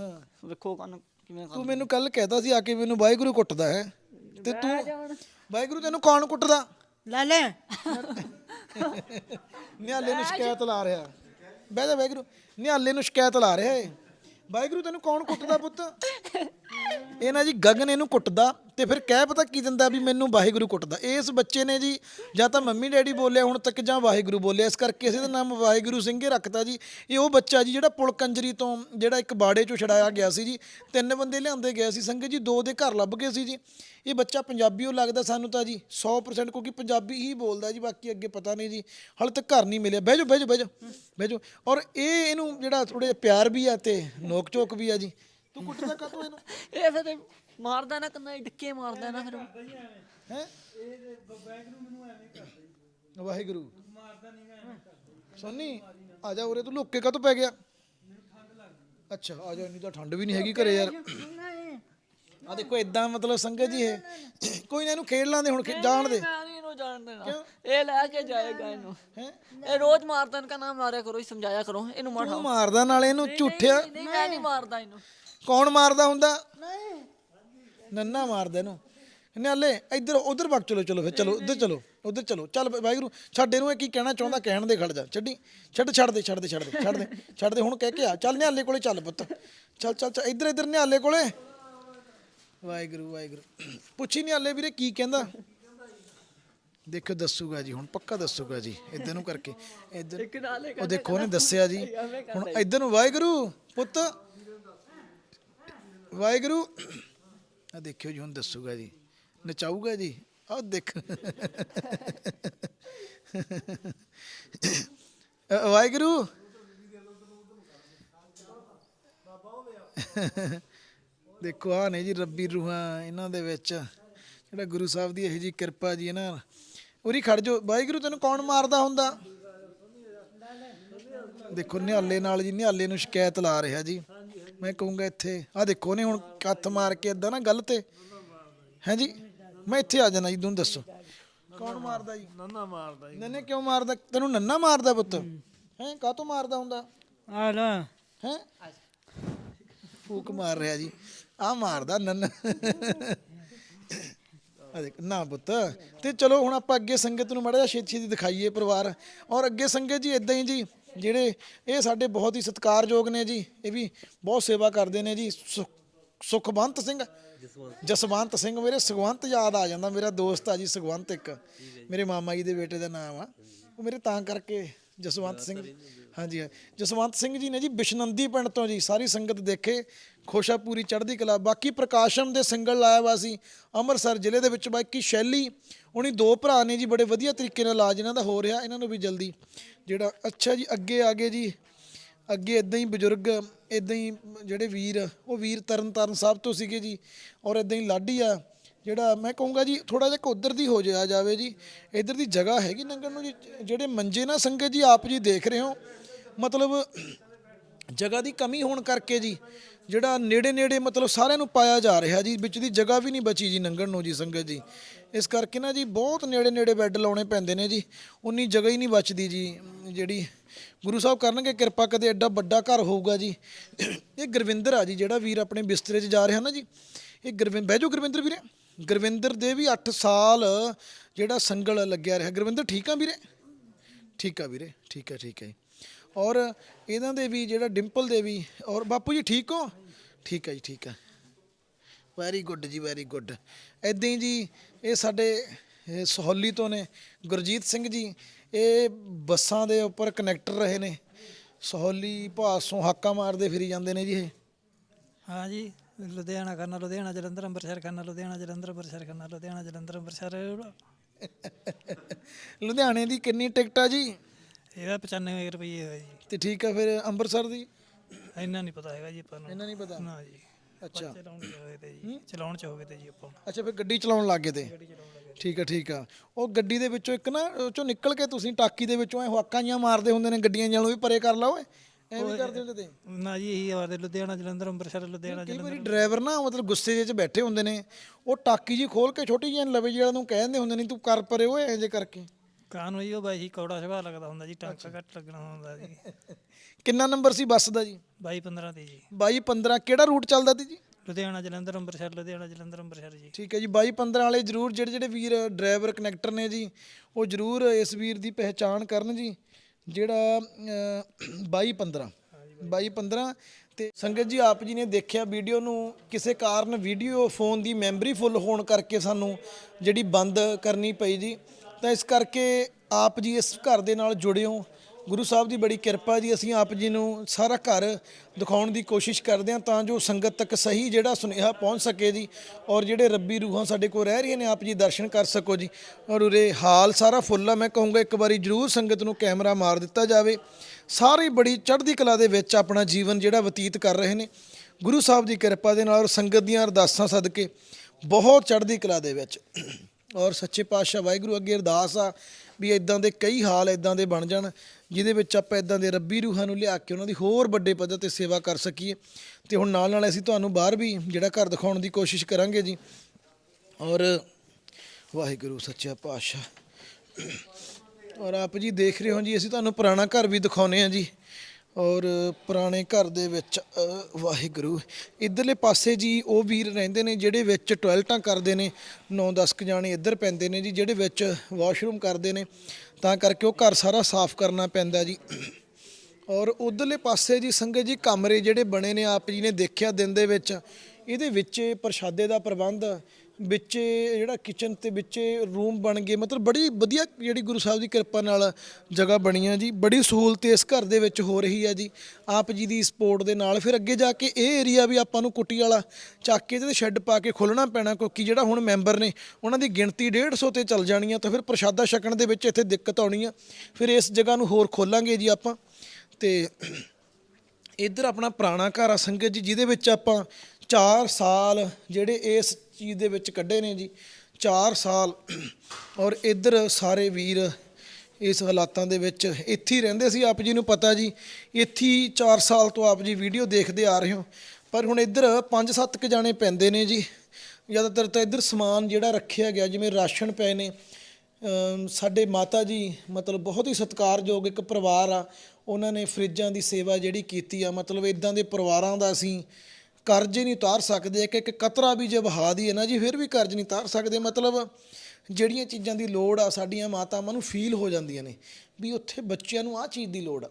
ਵੇਖੋ ਕੰਨ ਕਿਵੇਂ ਤੂੰ ਮੈਨੂੰ ਕੱਲ ਕਹਿਤਾ ਸੀ ਆ ਕੇ ਮੈਨੂੰ ਵਾਹਿਗੁਰੂ ਕੁੱਟਦਾ ਹੈ। ਤੇ ਤੂੰ ਵਾਹਿਗੁਰੂ ਤੈਨੂੰ ਕੌਣ ਕੁੱਟਦਾ? ਲਾਲੇ ਨਿਹਾਲੇ ਨੂੰ ਸ਼ਿਕਾਇਤ ਲਾ ਰਿਹਾ। ਬਹਿ ਜਾ ਵਾਹਿਗੁਰੂ। ਨਿਹਾਲੇ ਨੂੰ ਸ਼ਿਕਾਇਤ ਲਾ ਰਿਹਾ ਏ। ਵਾਹਿਗੁਰੂ ਤੈਨੂੰ ਕੌਣ ਕੁੱਟਦਾ ਪੁੱਤ? ਇਹ ਨਾ ਜੀ ਗਗਨ ਇਹਨੂੰ ਕੁੱਟਦਾ। ਤੇ ਫਿਰ ਕਹਿ ਪਤਾ ਕੀ ਦਿੰਦਾ ਵੀ ਮੈਨੂੰ ਵਾਹਿਗੁਰੂ ਕੁੱਟਦਾ। ਇਸ ਬੱਚੇ ਨੇ ਜੀ, ਜਾਂ ਤਾਂ ਮੰਮੀ ਡੈਡੀ ਬੋਲਿਆ ਹੁਣ ਤੱਕ ਜਾਂ ਵਾਹਿਗੁਰੂ ਬੋਲਿਆ। ਇਸ ਕਰਕੇ ਇਸੇ ਦਾ ਨਾਮ ਵਾਹਿਗੁਰੂ ਸਿੰਘ ਹੀ ਰੱਖਤਾ ਜੀ। ਇਹ ਉਹ ਬੱਚਾ ਜੀ ਜਿਹੜਾ ਪੁਲ ਕੰਜਰੀ ਤੋਂ ਜਿਹੜਾ ਇੱਕ ਬਾੜੇ ਚੋਂ ਛਡਾਇਆ ਗਿਆ ਸੀ ਜੀ। ਤਿੰਨ ਬੰਦੇ ਲਿਆਂਦੇ ਗਏ ਸੀ। ਸੰਗਤ ਜੀ ਦੋ ਦੇ ਘਰ ਲੱਭ ਗਏ ਸੀ ਜੀ। ਇਹ ਬੱਚਾ ਪੰਜਾਬੀ ਉਹ ਲੱਗਦਾ ਸਾਨੂੰ ਤਾਂ ਜੀ 100% ਕਿਉਂਕਿ ਪੰਜਾਬੀ ਹੀ ਬੋਲਦਾ ਜੀ, ਬਾਕੀ ਅੱਗੇ ਪਤਾ ਨਹੀਂ ਜੀ। ਹਾਲੇ ਤੱਕ ਘਰ ਨਹੀਂ ਮਿਲਿਆ। ਬਹਿ ਜਾਓ ਬਹਿ ਜਾਓ ਬਹਿ ਜਾਓ ਬਹਿ ਜਾਓ। ਔਰ ਇਹ ਇਹਨੂੰ ਜਿਹੜਾ ਥੋੜੇ ਪਿਆਰ ਵੀ ਆ ਤੇ ਨੋਕ ਝੋਕ ਵੀ ਆ ਜੀ। ਤੂੰ ਕੁੱਟਦਾ ਕਾਤੋਂ ਇਹਨੂੰ? ਇਹ ਫਿਰ ਮਾਰਦਾ ਨਾ ਕੰਨਾਂ 'ਚ ਡੱਕੇ ਮਾਰਦਾ ਨਾ ਫਿਰ ਹੈ ਵਾਹਿਗੁਰੂ। ਸੋਨੀ ਆ ਜਾ ਉਰੇ ਤੂੰ ਲੁੱਕ ਕੇ ਕਾਤੋਂ ਪੈ ਗਿਆ? ਅੱਛਾ ਆ ਜਾ ਇੰਨੀ ਤਾਂ ਠੰਡ ਵੀ ਨਹੀਂ ਹੈਗੀ ਘਰੇ ਯਾਰ। ਆ ਦੇਖੋ ਇਦਾਂ ਮਤਲਬ ਸੰਗਤ ਜੀ ਇਹ। ਕੋਈ ਨਾ ਇਹਨੂੰ ਖੇਡ ਲਾਂਦੇ ਹੁਣ ਖੇ- ਜਾਣ ਦੇ। ਮੈਂ ਨਹੀਂ ਇਹਨੂੰ ਜਾਣ ਦੇਣਾ। ਇਹ ਲੈ ਕੇ ਜਾਏਗਾ ਇਹਨੂੰ। ਹੈਂ? ਇਹ ਰੋਜ਼ ਮਾਰਦਾ ਇਹਨੂੰ ਕਹਿੰਦਾ ਮਾਰਿਆ ਕਰੋ ਸਮਝਾਇਆ ਕਰੋ ਇਹਨੂੰ ਮਾਰ ਤੂੰ ਮਾਰਦਾ ਨਾਲੇ ਇਹਨੂੰ ਝੂਠਿਆ। ਨਹੀਂ ਮੈਂ ਨਹੀਂ ਮਾਰਦਾ ਇਹਨੂੰ। ਕੌਣ ਮਾਰਦਾ ਹੁੰਦਾ? ਨੰਨਾ ਮਾਰਦਾ ਇਹਨੂੰ। ਨਾਲੇ ਇੱਧਰ ਉਧਰ ਵਗ ਚਲੋ ਚਲੋ ਫਿਰ ਚਲੋ ਉਧਰ ਚਲੋ ਉਧਰ ਚਲੋ। ਚੱਲ ਵਾਹਿਗੁਰੂ ਛੱਡ ਇਹਨੂੰ ਇਹ ਕੀ ਕਹਿਣਾ ਚਾਹੁੰਦਾ ਕਹਿਣ ਦੇ ਖੜ ਜਾ। ਛੱਡੀ ਛੱਡ ਛੱਡ ਦੇ ਛੱਡ ਦੇ ਛੱਡ ਦੇ ਛੱਡ ਦੇ ਛੱਡ ਦੇ ਹੁਣ ਕਹਿ ਕੇ ਆ। ਚੱਲ ਨਿਹਾਲੇ ਕੋਲੇ ਚੱਲ ਪੁੱਤ। ਚੱਲ ਚੱਲ ਚੱਲ ਇੱਧਰ ਇੱਧਰ ਨਿਹਾਲੇ ਕੋਲੇ। ਵਾਹਿਗੁਰੂ ਵਾਹਿਗੁਰੂ। ਪੁੱਛੀ ਨਿਹਾਲੇ ਵੀਰੇ ਕੀ ਕਹਿੰਦਾ? ਦੇਖੋ ਦੱਸੂਗਾ ਜੀ ਹੁਣ ਪੱਕਾ ਦੱਸੂਗਾ ਜੀ ਇਦਾਂ ਨੂੰ ਕਰਕੇ। ਇੱਧਰ ਉਹ ਦੇਖੋ ਉਹਨੇ ਦੱਸਿਆ ਜੀ। ਹੁਣ ਇੱਧਰ ਨੂੰ ਵਾਹਿਗੁਰੂ ਪੁੱਤ। ਵਾਹਿਗੁਰੂ ਆ ਦੇਖਿਓ ਜੀ, ਹੁਣ ਦੱਸੂਗਾ ਜੀ। ਨਚਾਊਗਾ ਜੀ? ਆਹ ਦੇਖ। ਵਾਹਿਗੁਰੂ। ਦੇਖੋ ਆ ਨੇ ਜੀ ਰੱਬੀ ਰੂਹਾਂ ਇਹਨਾਂ ਦੇ ਵਿੱਚ। ਜਿਹੜਾ ਗੁਰੂ ਸਾਹਿਬ ਦੀ ਇਹੋ ਜੀ ਕਿਰਪਾ ਜੀ ਇਹਨਾਂ ਉਰੀ ਖੜ ਜੋ ਵਾਹਿਗੁਰੂ, ਤੈਨੂੰ ਕੌਣ ਮਾਰਦਾ ਹੁੰਦਾ? ਦੇਖੋ, ਨਿਹਾਲੇ ਨਾਲ ਜੀ, ਨਿਹਾਲੇ ਨੂੰ ਸ਼ਿਕਾਇਤ ਲਾ ਰਿਹਾ ਜੀ। ਮੈਂ ਕਹੂੰਗਾ ਇੱਥੇ ਆ ਦੇਖੋ ਨੇ ਹੁਣ ਕੱਥ ਮਾਰ ਕੇ ਇਦਾਂ ਨਾ ਗੱਲ ਤੇ। ਹੈ ਜੀ? ਮੈਂ ਇੱਥੇ ਆ ਜਾਣਾ ਜੀ ਤੁਹਾਨੂੰ ਦੱਸੋ। ਕੌਣ ਮਾਰਦਾ ਜੀ? ਨੰਨਾ ਮਾਰਦਾ ਜੀ। ਨੰਨੇ ਕਿਉਂ ਮਾਰਦਾ? ਤੈਨੂੰ ਨੰਨਾ ਮਾਰਦਾ ਪੁੱਤ? ਹੈ ਕਾਹਤੋਂ ਮਾਰਦਾ ਹੁੰਦਾ? ਆ ਲੈ ਹੈ? ਫੂਕ ਮਾਰ ਰਿਹਾ ਜੀ। ਆ ਮਾਰਦਾ ਨੰਨਾ। ਆ ਦੇਖ ਨਾ ਪੁੱਤ। ਤੇ ਚਲੋ ਹੁਣ ਆਪਾਂ ਅੱਗੇ ਸੰਗਤ ਨੂੰ ਮੜਾ ਜਿਹਾ ਛੇਤੀ ਛੇਤੀ ਦਿਖਾਈਏ ਪਰਿਵਾਰ। ਔਰ ਅੱਗੇ ਸੰਗਤ ਜੀ ਇਦਾਂ ਹੀ ਜੀ ਜਿਹੜੇ ਇਹ ਸਾਡੇ ਬਹੁਤ ਹੀ ਸਤਿਕਾਰਯੋਗ ਨੇ ਜੀ, ਇਹ ਵੀ ਬਹੁਤ ਸੇਵਾ ਕਰਦੇ ਨੇ ਜੀ। ਸੁਖ- ਸੁਖਵੰਤ ਸਿੰਘ। ਜਸਵੰਤ ਸਿੰਘ ਮੇਰੇ, ਸੁਖਵੰਤ ਯਾਦ ਆ ਜਾਂਦਾ। ਮੇਰਾ ਦੋਸਤ ਆ ਜੀ, ਸੁਖਵੰਤ ਇੱਕ। ਮੇਰੇ ਮਾਮਾ ਜੀ ਦੇ ਬੇਟੇ ਦਾ ਨਾਮ ਆ। ਉਹ ਮੇਰੇ ਤਾਂ ਕਰਕੇ ਜਸਵੰਤ ਸਿੰਘ ਹਾਂਜੀ ਹਾਂ। ਜਸਵੰਤ ਸਿੰਘ ਜੀ ਨੇ ਜੀ ਬਿਸ਼ਨੰਦੀ ਪਿੰਡ ਤੋਂ ਜੀ ਸਾਰੀ ਸੰਗਤ ਦੇਖੇ ਖੁਸ਼ਾ ਪੂਰੀ ਚੜ੍ਹਦੀ ਕਲਾ। ਬਾਕੀ ਪ੍ਰਕਾਸ਼ਮ ਦੇ ਸਿੰਗਲ ਲਾਇਆ ਵਾ ਸੀ ਅੰਮ੍ਰਿਤਸਰ ਜ਼ਿਲ੍ਹੇ ਦੇ ਵਿੱਚ ਬਾਕੀ ਸ਼ੈਲੀ ਉਹਨੀ ਦੋ ਭਰਾ ਨੇ ਜੀ ਬੜੇ ਵਧੀਆ ਤਰੀਕੇ ਨਾਲ ਇਲਾਜ ਇਹਨਾਂ ਦਾ ਹੋ ਰਿਹਾ ਇਹਨਾਂ ਨੂੰ ਵੀ ਜਲਦੀ ਜਿਹੜਾ ਅੱਛਾ ਜੀ ਅੱਗੇ ਆ ਗਏ ਜੀ ਅੱਗੇ ਇਦਾਂ ਹੀ ਬਜ਼ੁਰਗ ਇਦਾਂ ਹੀ ਜਿਹੜੇ ਵੀਰ ਉਹ ਵੀਰ ਤਰਨ ਤਾਰਨ ਸਾਹਿਬ ਤੋਂ ਸੀਗੇ ਜੀ ਔਰ ਇਦਾਂ ਹੀ ਲਾਡੀ ਆ। ਜਿਹੜਾ ਮੈਂ ਕਹੂੰਗਾ ਜੀ ਥੋੜਾ ਜਿਹਾ ਉਧਰ ਦੀ ਹੋ ਜਾਇਆ ਜਾਵੇ ਜੀ। ਇਧਰ ਦੀ ਜਗ੍ਹਾ ਹੈਗੀ ਲੰਘਣ ਨੂੰ ਜੀ, ਜਿਹੜੇ ਮੰਜੇ ਨਾ ਸੰਗਤ ਜੀ, ਆਪ ਜੀ ਦੇਖ ਰਹੇ ਹੋ। ਮਤਲਬ ਜਗ੍ਹਾ ਦੀ ਕਮੀ ਹੋਣ ਕਰਕੇ ਜੀ, ਜਿਹੜਾ ਨੇੜੇ ਨੇੜੇ ਮਤਲਬ ਸਾਰਿਆਂ ਨੂੰ ਪਾਇਆ ਜਾ ਰਿਹਾ ਜੀ, ਵਿੱਚ ਦੀ ਜਗ੍ਹਾ ਵੀ ਨਹੀਂ ਬਚੀ ਜੀ ਲੰਘਣ ਨੂੰ ਜੀ, ਸੰਗਤ ਜੀ। ਇਸ ਕਰਕੇ ਨਾ ਜੀ, ਬਹੁਤ ਨੇੜੇ ਨੇੜੇ ਬੈੱਡ ਲਾਉਣੇ ਪੈਂਦੇ ਨੇ ਜੀ, ਉਨੀ ਜਗ੍ਹਾ ਹੀ ਨਹੀਂ ਬਚਦੀ ਜੀ, ਜਿਹੜੀ ਗੁਰੂ ਸਾਹਿਬ ਕਰਨਗੇ ਕਿਰਪਾ, ਕਦੇ ਐਡਾ ਵੱਡਾ ਘਰ ਹੋਊਗਾ ਜੀ। ਇਹ ਗੁਰਵਿੰਦਰ ਆ ਜੀ, ਜਿਹੜਾ ਵੀਰ ਆਪਣੇ ਬਿਸਤਰੇ 'ਚ ਜਾ ਰਿਹਾ ਨਾ ਜੀ। ਇਹ ਗੁਰਵਿੰਦਰ ਬਹਿ ਜਾਓ ਗੁਰਵਿੰਦਰ ਵੀਰੇ। ਗੁਰਵਿੰਦਰ ਦੇ ਵੀ 8 ਸਾਲ ਜਿਹੜਾ ਸੰਗਲ ਲੱਗਿਆ ਰਿਹਾ। ਗੁਰਵਿੰਦਰ ਠੀਕ ਆ ਵੀਰੇ? ਠੀਕ ਆ ਵੀਰੇ, ਠੀਕ ਆ, ਠੀਕ ਹੈ ਔਰ ਇਹਨਾਂ ਦੇ ਵੀ ਜਿਹੜਾ ਡਿੰਪਲ ਦੇ ਵੀ, ਔਰ ਬਾਪੂ ਜੀ ਠੀਕ ਹੋ? ਠੀਕ ਹੈ ਜੀ, ਠੀਕ ਹੈ ਵੈਰੀ ਗੁੱਡ ਜੀ ਵੈਰੀ ਗੁੱਡ ਐਦਾਂ ਹੀ ਜੀ, ਇਹ ਸਾਡੇ, ਇਹ ਸਹੌਲੀ ਤੋਂ ਨੇ ਗੁਰਜੀਤ ਸਿੰਘ ਜੀ, ਇਹ ਬੱਸਾਂ ਦੇ ਉੱਪਰ ਕਨੈਕਟਰ ਰਹੇ ਨੇ। ਸਹੌਲੀ ਭਾਸੋਂ ਹਾਕਾ ਮਾਰਦੇ ਫਿਰੀ ਜਾਂਦੇ ਨੇ ਜੀ ਇਹ। ਹਾਂ ਜੀ। ਲੁਧਿਆਣਾ ਕਰਨਾ ਲੁਧਿਆਣਾ ਜਲੰਧਰ ਅੰਮ੍ਰਿਤਸਰ ਕਰਨਾ ਲੁਧਿਆਣਾ ਜਲੰਧਰ ਅੰਮ੍ਰਿਤਸਰ ਕਰਨਾ ਲੁਧਿਆਣਾ ਜਲੰਧਰ ਅੰਮ੍ਰਿਤਸਰ। ਲੁਧਿਆਣੇ ਦੀ ਕਿੰਨੀ ਟਿਕਟ ਆ ਜੀ? ਇਹਦਾ 95 ਰੁਪਏ ਹੋਇਆ ਜੀ। ਤੇ ਠੀਕ ਆ ਫਿਰ ਅੰਮ੍ਰਿਤਸਰ ਦੀ? ਇੰਨਾ ਨਹੀਂ ਪਤਾ ਹੈਗਾ ਜੀ ਆਪਾਂ ਨੂੰ। ਇਹਨਾਂ ਨਹੀਂ ਪਤਾ? ਨਾ ਜੀ। ਅੱਛਾ। ਚਲਾਉਣ ਚ ਹੋਵੇ ਤੇ ਜੀ। ਚਲਾਉਣ ਚ ਹੋਵੇ ਤੇ ਜੀ ਆਪਾਂ। ਅੱਛਾ ਫਿਰ ਗੱਡੀ ਚਲਾਉਣ ਲੱਗ ਗਏ ਤੇ? ਠੀਕ ਆ ਠੀਕ ਆ। ਉਹ ਗੱਡੀ ਦੇ ਵਿੱਚੋਂ ਇੱਕ ਨਾ ਉਹ ਚੋਂ ਨਿਕਲ ਕੇ ਤੁਸੀਂ ਟਾਕੀ ਦੇ ਵਿੱਚੋਂ ਐ ਹੁਆਕਾਂ ਜੀਆਂ ਮਾਰਦੇ ਹੁੰਦੇ ਨੇ ਗੱਡੀਆਂ ਜਾਲੋਂ ਵੀ ਪਰੇ ਕਰ ਲਾ ਓਏ। ਐਵੇਂ ਕਰਦੇ ਹੁੰਦੇ ਤੇ ਨਾ ਜੀ ਇਹੀ ਆਵਾਜ਼ ਲੁਧਿਆਣਾ ਜਲੰਧਰ ਅੰਮ੍ਰਿਤਸਰ ਲੁਧਿਆਣਾ ਕਈ ਵਾਰੀ ਡਰਾਈਵਰ ਨਾ ਮਤਲਬ ਗੁੱਸੇ ਜਿਹੇ 'ਚ ਬੈਠੇ ਹੁੰਦੇ ਨੇ। ਉਹ ਟਾਕੀ ਜੀ ਖੋਲ ਕੇ ਛੋਟੀ ਜਿਹੀ ਲਵੇ ਜਿਹੜਾ ਨੂੰ ਕਹਿ ਦਿੰਦੇ ਹੁੰਦੇ ਨੇ ਤੂੰ ਕਰ ਪਰੇ ਓਏ ਐਂ ਜੇ ਕਰਕੇ। ਕਾਨ ਹੋਈ ਉਹ ਬਾਈ ਜੀ ਕੌੜਾ ਸੁਭਾਅ ਲੱਗਦਾ ਹੁੰਦਾ ਜੀ ਟਾਂਕਾ ਘੱਟ ਲੱਗਣਾ ਹੁੰਦਾ ਜੀ। ਕਿੰਨਾ ਨੰਬਰ ਸੀ ਬੱਸ ਦਾ ਜੀ? ਬਾਈ 15 ਤੇ ਜੀ। 22 15 ਕਿਹੜਾ ਰੂਟ ਚੱਲਦਾ ਤੀ ਜੀ? ਲੁਧਿਆਣਾ ਜਲੰਧਰ ਅੰਮ੍ਰਿਤਸਰ ਲੁਧਿਆਣਾ ਜਲੰਧਰ ਅੰਮ੍ਰਿਤਸਰ ਜੀ। ਠੀਕ ਹੈ ਜੀ 22 15 ਵਾਲੇ ਜਰੂਰ ਜਿਹੜੇ ਜਿਹੜੇ ਵੀਰ ਡਰਾਈਵਰ ਕਨੈਕਟਰ ਨੇ ਜੀ ਉਹ ਜਰੂਰ ਇਸ ਵੀਰ ਦੀ ਪਹਿਚਾਣ ਕਰਨ ਜੀ। ਜਿਹੜਾ ਅਹ, 22 15 22 15 ਤੇ ਸੰਗਤ ਜੀ ਆਪ ਜੀ ਨੇ ਦੇਖਿਆ ਵੀਡੀਓ ਨੂੰ ਕਿਸੇ ਕਾਰਨ ਵੀਡੀਓ ਫੋਨ ਦੀ ਮੈਮਰੀ ਫੁੱਲ ਹੋਣ ਕਰਕੇ ਸਾਨੂੰ ਜਿਹੜੀ ਬੰਦ ਕਰਨੀ ਪਈ ਜੀ। ਤਾਂ ਇਸ ਕਰਕੇ ਆਪ ਜੀ ਇਸ ਘਰ ਦੇ ਨਾਲ ਜੁੜਿਓ ਗੁਰੂ ਸਾਹਿਬ ਦੀ ਬੜੀ ਕਿਰਪਾ ਜੀ, ਅਸੀਂ ਆਪ ਜੀ ਨੂੰ ਸਾਰਾ ਘਰ ਦਿਖਾਉਣ ਦੀ ਕੋਸ਼ਿਸ਼ ਕਰਦੇ ਹਾਂ ਤਾਂ ਜੋ ਸੰਗਤ ਤੱਕ ਸਹੀ ਜਿਹੜਾ ਸੁਨੇਹਾ ਪਹੁੰਚ ਸਕੇ ਜੀ ਔਰ ਜਿਹੜੇ ਰੱਬੀ ਰੂਹਾਂ ਸਾਡੇ ਕੋਲ ਰਹਿ ਰਹੀਆਂ ਨੇ, ਆਪ ਜੀ ਦਰਸ਼ਨ ਕਰ ਸਕੋ ਜੀ। ਔਰ ਉਰੇ ਹਾਲ ਸਾਰਾ ਫੁੱਲ ਆ, ਮੈਂ ਕਹੂੰਗਾ ਇੱਕ ਵਾਰੀ ਜਰੂਰ ਸੰਗਤ ਨੂੰ ਕੈਮਰਾ ਮਾਰ ਦਿੱਤਾ ਜਾਵੇ। ਸਾਰੇ ਬੜੀ ਚੜ੍ਹਦੀ ਕਲਾ ਦੇ ਵਿੱਚ ਆਪਣਾ ਜੀਵਨ ਜਿਹੜਾ ਬਤੀਤ ਕਰ ਰਹੇ ਨੇ। ਗੁਰੂ ਸਾਹਿਬ ਦੀ ਕਿਰਪਾ ਦੇ ਨਾਲ ਔਰ ਸੰਗਤ ਦੀਆਂ ਅਰਦਾਸਾਂ ਸਦਕੇ ਬਹੁਤ ਚੜ੍ਹਦੀ ਕਲਾ ਦੇ ਵਿੱਚ। ਔਰ ਸੱਚੇ ਪਾਤਸ਼ਾਹ ਵਾਹਿਗੁਰੂ ਅੱਗੇ ਅਰਦਾਸ ਆ ਵੀ ਇਦਾਂ ਦੇ ਕਈ ਹਾਲ ਇਦਾਂ ਦੇ ਬਣ ਜਾਣ। ਜਿਹਦੇ ਵਿੱਚ ਆਪਾਂ ਇਦਾਂ ਦੇ ਰੱਬੀ ਰੂਹਾਂ ਨੂੰ ਲਿਆ ਕੇ ਉਹਨਾਂ ਦੀ ਹੋਰ ਵੱਡੇ ਪੱਧਰ ਤੇ ਸੇਵਾ ਕਰ ਸਕੀਏ। ਤੇ ਹੁਣ ਨਾਲ ਨਾਲ ਅਸੀਂ ਤੁਹਾਨੂੰ ਬਾਹਰ ਵੀ ਜਿਹੜਾ ਘਰ ਦਿਖਾਉਣ ਦੀ ਕੋਸ਼ਿਸ਼ ਕਰਾਂਗੇ ਜੀ। ਔਰ ਵਾਹਿਗੁਰੂ, ਸੱਚਾ ਪਾਤਸ਼ਾਹ। ਔਰ ਆਪ ਜੀ ਦੇਖ ਰਹੇ ਹੋ ਜੀ, ਅਸੀਂ ਤੁਹਾਨੂੰ ਪੁਰਾਣਾ ਘਰ ਵੀ ਦਿਖਾਉਨੇ ਆ ਜੀ। ਔਰ ਪੁਰਾਣੇ ਘਰ ਦੇ ਵਿੱਚ ਵਾਹਿਗੁਰੂ। ਇਧਰਲੇ ਪਾਸੇ ਜੀ ਉਹ ਵੀਰ ਰਹਿੰਦੇ ਨੇ ਜਿਹੜੇ ਵਿੱਚ ਟਾਇਲਟਾਂ ਕਰਦੇ ਨੇ 9-10 ਕ ਜਾਣੇ ਇੱਧਰ ਪੈਂਦੇ ਨੇ ਜੀ ਜਿਹੜੇ ਵਿੱਚ ਵਾਸ਼ਰੂਮ ਕਰਦੇ ਨੇ। ਤਾਂ ਕਰਕੇ ਉਹ ਘਰ ਸਾਰਾ ਸਾਫ਼ ਕਰਨਾ ਪੈਂਦਾ ਜੀ। ਔਰ ਉਧਰਲੇ ਪਾਸੇ ਜੀ ਸੰਗਤ ਜੀ ਕਮਰੇ ਜਿਹੜੇ ਬਣੇ ਨੇ, ਆਪ ਜੀ ਨੇ ਦੇਖਿਆ ਦਿਨ ਦੇ ਵਿੱਚ। ਇਹਦੇ ਵਿੱਚ ਪ੍ਰਸ਼ਾਦੇ ਦਾ ਪ੍ਰਬੰਧ ਵਿੱਚ ਜਿਹੜਾ ਕਿਚਨ ਤੇ ਵਿੱਚ ਰੂਮ ਬਣ ਗਏ। ਮਤਲਬ ਬੜੀ ਵਧੀਆ ਜਿਹੜੀ ਗੁਰੂ ਸਾਹਿਬ ਦੀ ਕਿਰਪਾ ਨਾਲ ਜਗ੍ਹਾ ਬਣੀ ਆ ਜੀ। ਬੜੀ ਸਹੂਲਤ ਇਸ ਘਰ ਦੇ ਵਿੱਚ ਹੋ ਰਹੀ ਹੈ ਜੀ। ਆਪ ਜੀ ਦੀ ਸਪੋਰਟ ਦੇ ਨਾਲ। ਫਿਰ ਅੱਗੇ ਜਾ ਕੇ ਇਹ ਏਰੀਆ ਵੀ ਆਪਾਂ ਨੂੰ ਕੁੱਟੀ ਵਾਲਾ ਚੱਕ ਕੇ ਇਹਦੇ ਸ਼ੈੱਡ ਪਾ ਕੇ ਖੋਲਣਾ ਪੈਣਾ ਕਿਉਂਕਿ ਜਿਹੜਾ ਹੁਣ ਮੈਂਬਰ ਨੇ ਉਹਨਾਂ ਦੀ ਗਿਣਤੀ 150 ਤੇ ਚੱਲ ਜਾਣੀ ਆ ਤਾਂ ਫਿਰ ਪ੍ਰਸ਼ਾਦਾ ਛਕਣ ਦੇ ਵਿੱਚ ਇੱਥੇ ਦਿੱਕਤ ਆਉਣੀ ਆ। ਫਿਰ ਇਸ ਜਗ੍ਹਾ ਨੂੰ ਹੋਰ ਖੋਲਾਂਗੇ ਜੀ ਆਪਾਂ। ਤੇ ਇੱਧਰ ਆਪਣਾ ਪੁਰਾਣਾ ਘਰ ਆ ਸੰਗਤ ਜੀ, ਜਿਹਦੇ ਵਿੱਚ ਆਪਾਂ 4 ਸਾਲ ਜਿਹੜੇ ਇਸ ਚੀਜ਼ ਦੇ ਵਿੱਚ ਕੱਢੇ ਨੇ ਜੀ। 4 ਸਾਲ ਔਰ ਇੱਧਰ ਸਾਰੇ ਵੀਰ ਇਸ ਹਾਲਾਤਾਂ ਦੇ ਵਿੱਚ ਇੱਥੇ ਹੀ ਰਹਿੰਦੇ ਸੀ। ਆਪ ਜੀ ਨੂੰ ਪਤਾ ਜੀ, ਇੱਥੇ ਹੀ 4 ਸਾਲ ਤੋਂ ਆਪ ਜੀ ਵੀਡੀਓ ਦੇਖਦੇ ਆ ਰਹੇ ਹੋ। ਪਰ ਹੁਣ ਇੱਧਰ 5-7 ਕ ਜਾਣੇ ਪੈਂਦੇ ਨੇ ਜੀ। ਜ਼ਿਆਦਾਤਰ ਤਾਂ ਇੱਧਰ ਸਮਾਨ ਜਿਹੜਾ ਰੱਖਿਆ ਗਿਆ, ਜਿਵੇਂ ਰਾਸ਼ਨ ਪਏ ਨੇ ਸਾਡੇ ਮਾਤਾ ਜੀ ਮਤਲਬ ਬਹੁਤ ਹੀ ਸਤਿਕਾਰਯੋਗ ਇੱਕ ਪਰਿਵਾਰ ਆ। ਉਹਨਾਂ ਨੇ ਫਰਿੱਜਾਂ ਦੀ ਸੇਵਾ ਜਿਹੜੀ ਕੀਤੀ ਆ। ਮਤਲਬ ਇਦਾਂ ਦੇ ਪਰਿਵਾਰਾਂ ਦਾ ਅਸੀਂ ਕਰਜ਼ ਹੀ ਨਹੀਂ ਉਤਾਰ ਸਕਦੇ, ਇੱਕ ਇੱਕ ਕਤਰਾ ਵੀ ਜੇ ਵਹਾ ਦੀ ਹੈ ਨਾ ਜੀ, ਫਿਰ ਵੀ ਕਰਜ਼ ਨਹੀਂ ਉਤਾਰ ਸਕਦੇ। ਮਤਲਬ ਜਿਹੜੀਆਂ ਚੀਜ਼ਾਂ ਦੀ ਲੋੜ ਆ, ਸਾਡੀਆਂ ਮਾਤਾਵਾਂ ਨੂੰ ਫੀਲ ਹੋ ਜਾਂਦੀਆਂ ਨੇ ਵੀ ਉੱਥੇ ਬੱਚਿਆਂ ਨੂੰ ਆਹ ਚੀਜ਼ ਦੀ ਲੋੜ ਆ।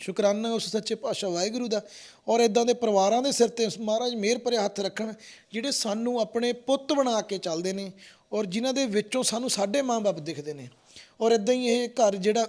ਸ਼ੁਕਰਾਨਾ ਉਸ ਸੱਚੇ ਪਾਤਸ਼ਾਹ ਵਾਹਿਗੁਰੂ ਦਾ। ਔਰ ਇਦਾਂ ਦੇ ਪਰਿਵਾਰਾਂ ਦੇ ਸਿਰ ਤੇ ਮਹਾਰਾਜ ਮਿਹਰ ਭਰੇ ਹੱਥ ਰੱਖਣ, ਜਿਹੜੇ ਸਾਨੂੰ ਆਪਣੇ ਪੁੱਤ ਬਣਾ ਕੇ ਚੱਲਦੇ ਨੇ ਔਰ ਜਿਨ੍ਹਾਂ ਦੇ ਵਿੱਚੋਂ ਸਾਨੂੰ ਸਾਡੇ ਮਾਂ-ਬਾਪ ਦਿਖਦੇ ਨੇ। ਔਰ ਇਦਾਂ ਹੀ ਇਹ ਘਰ ਜਿਹੜਾ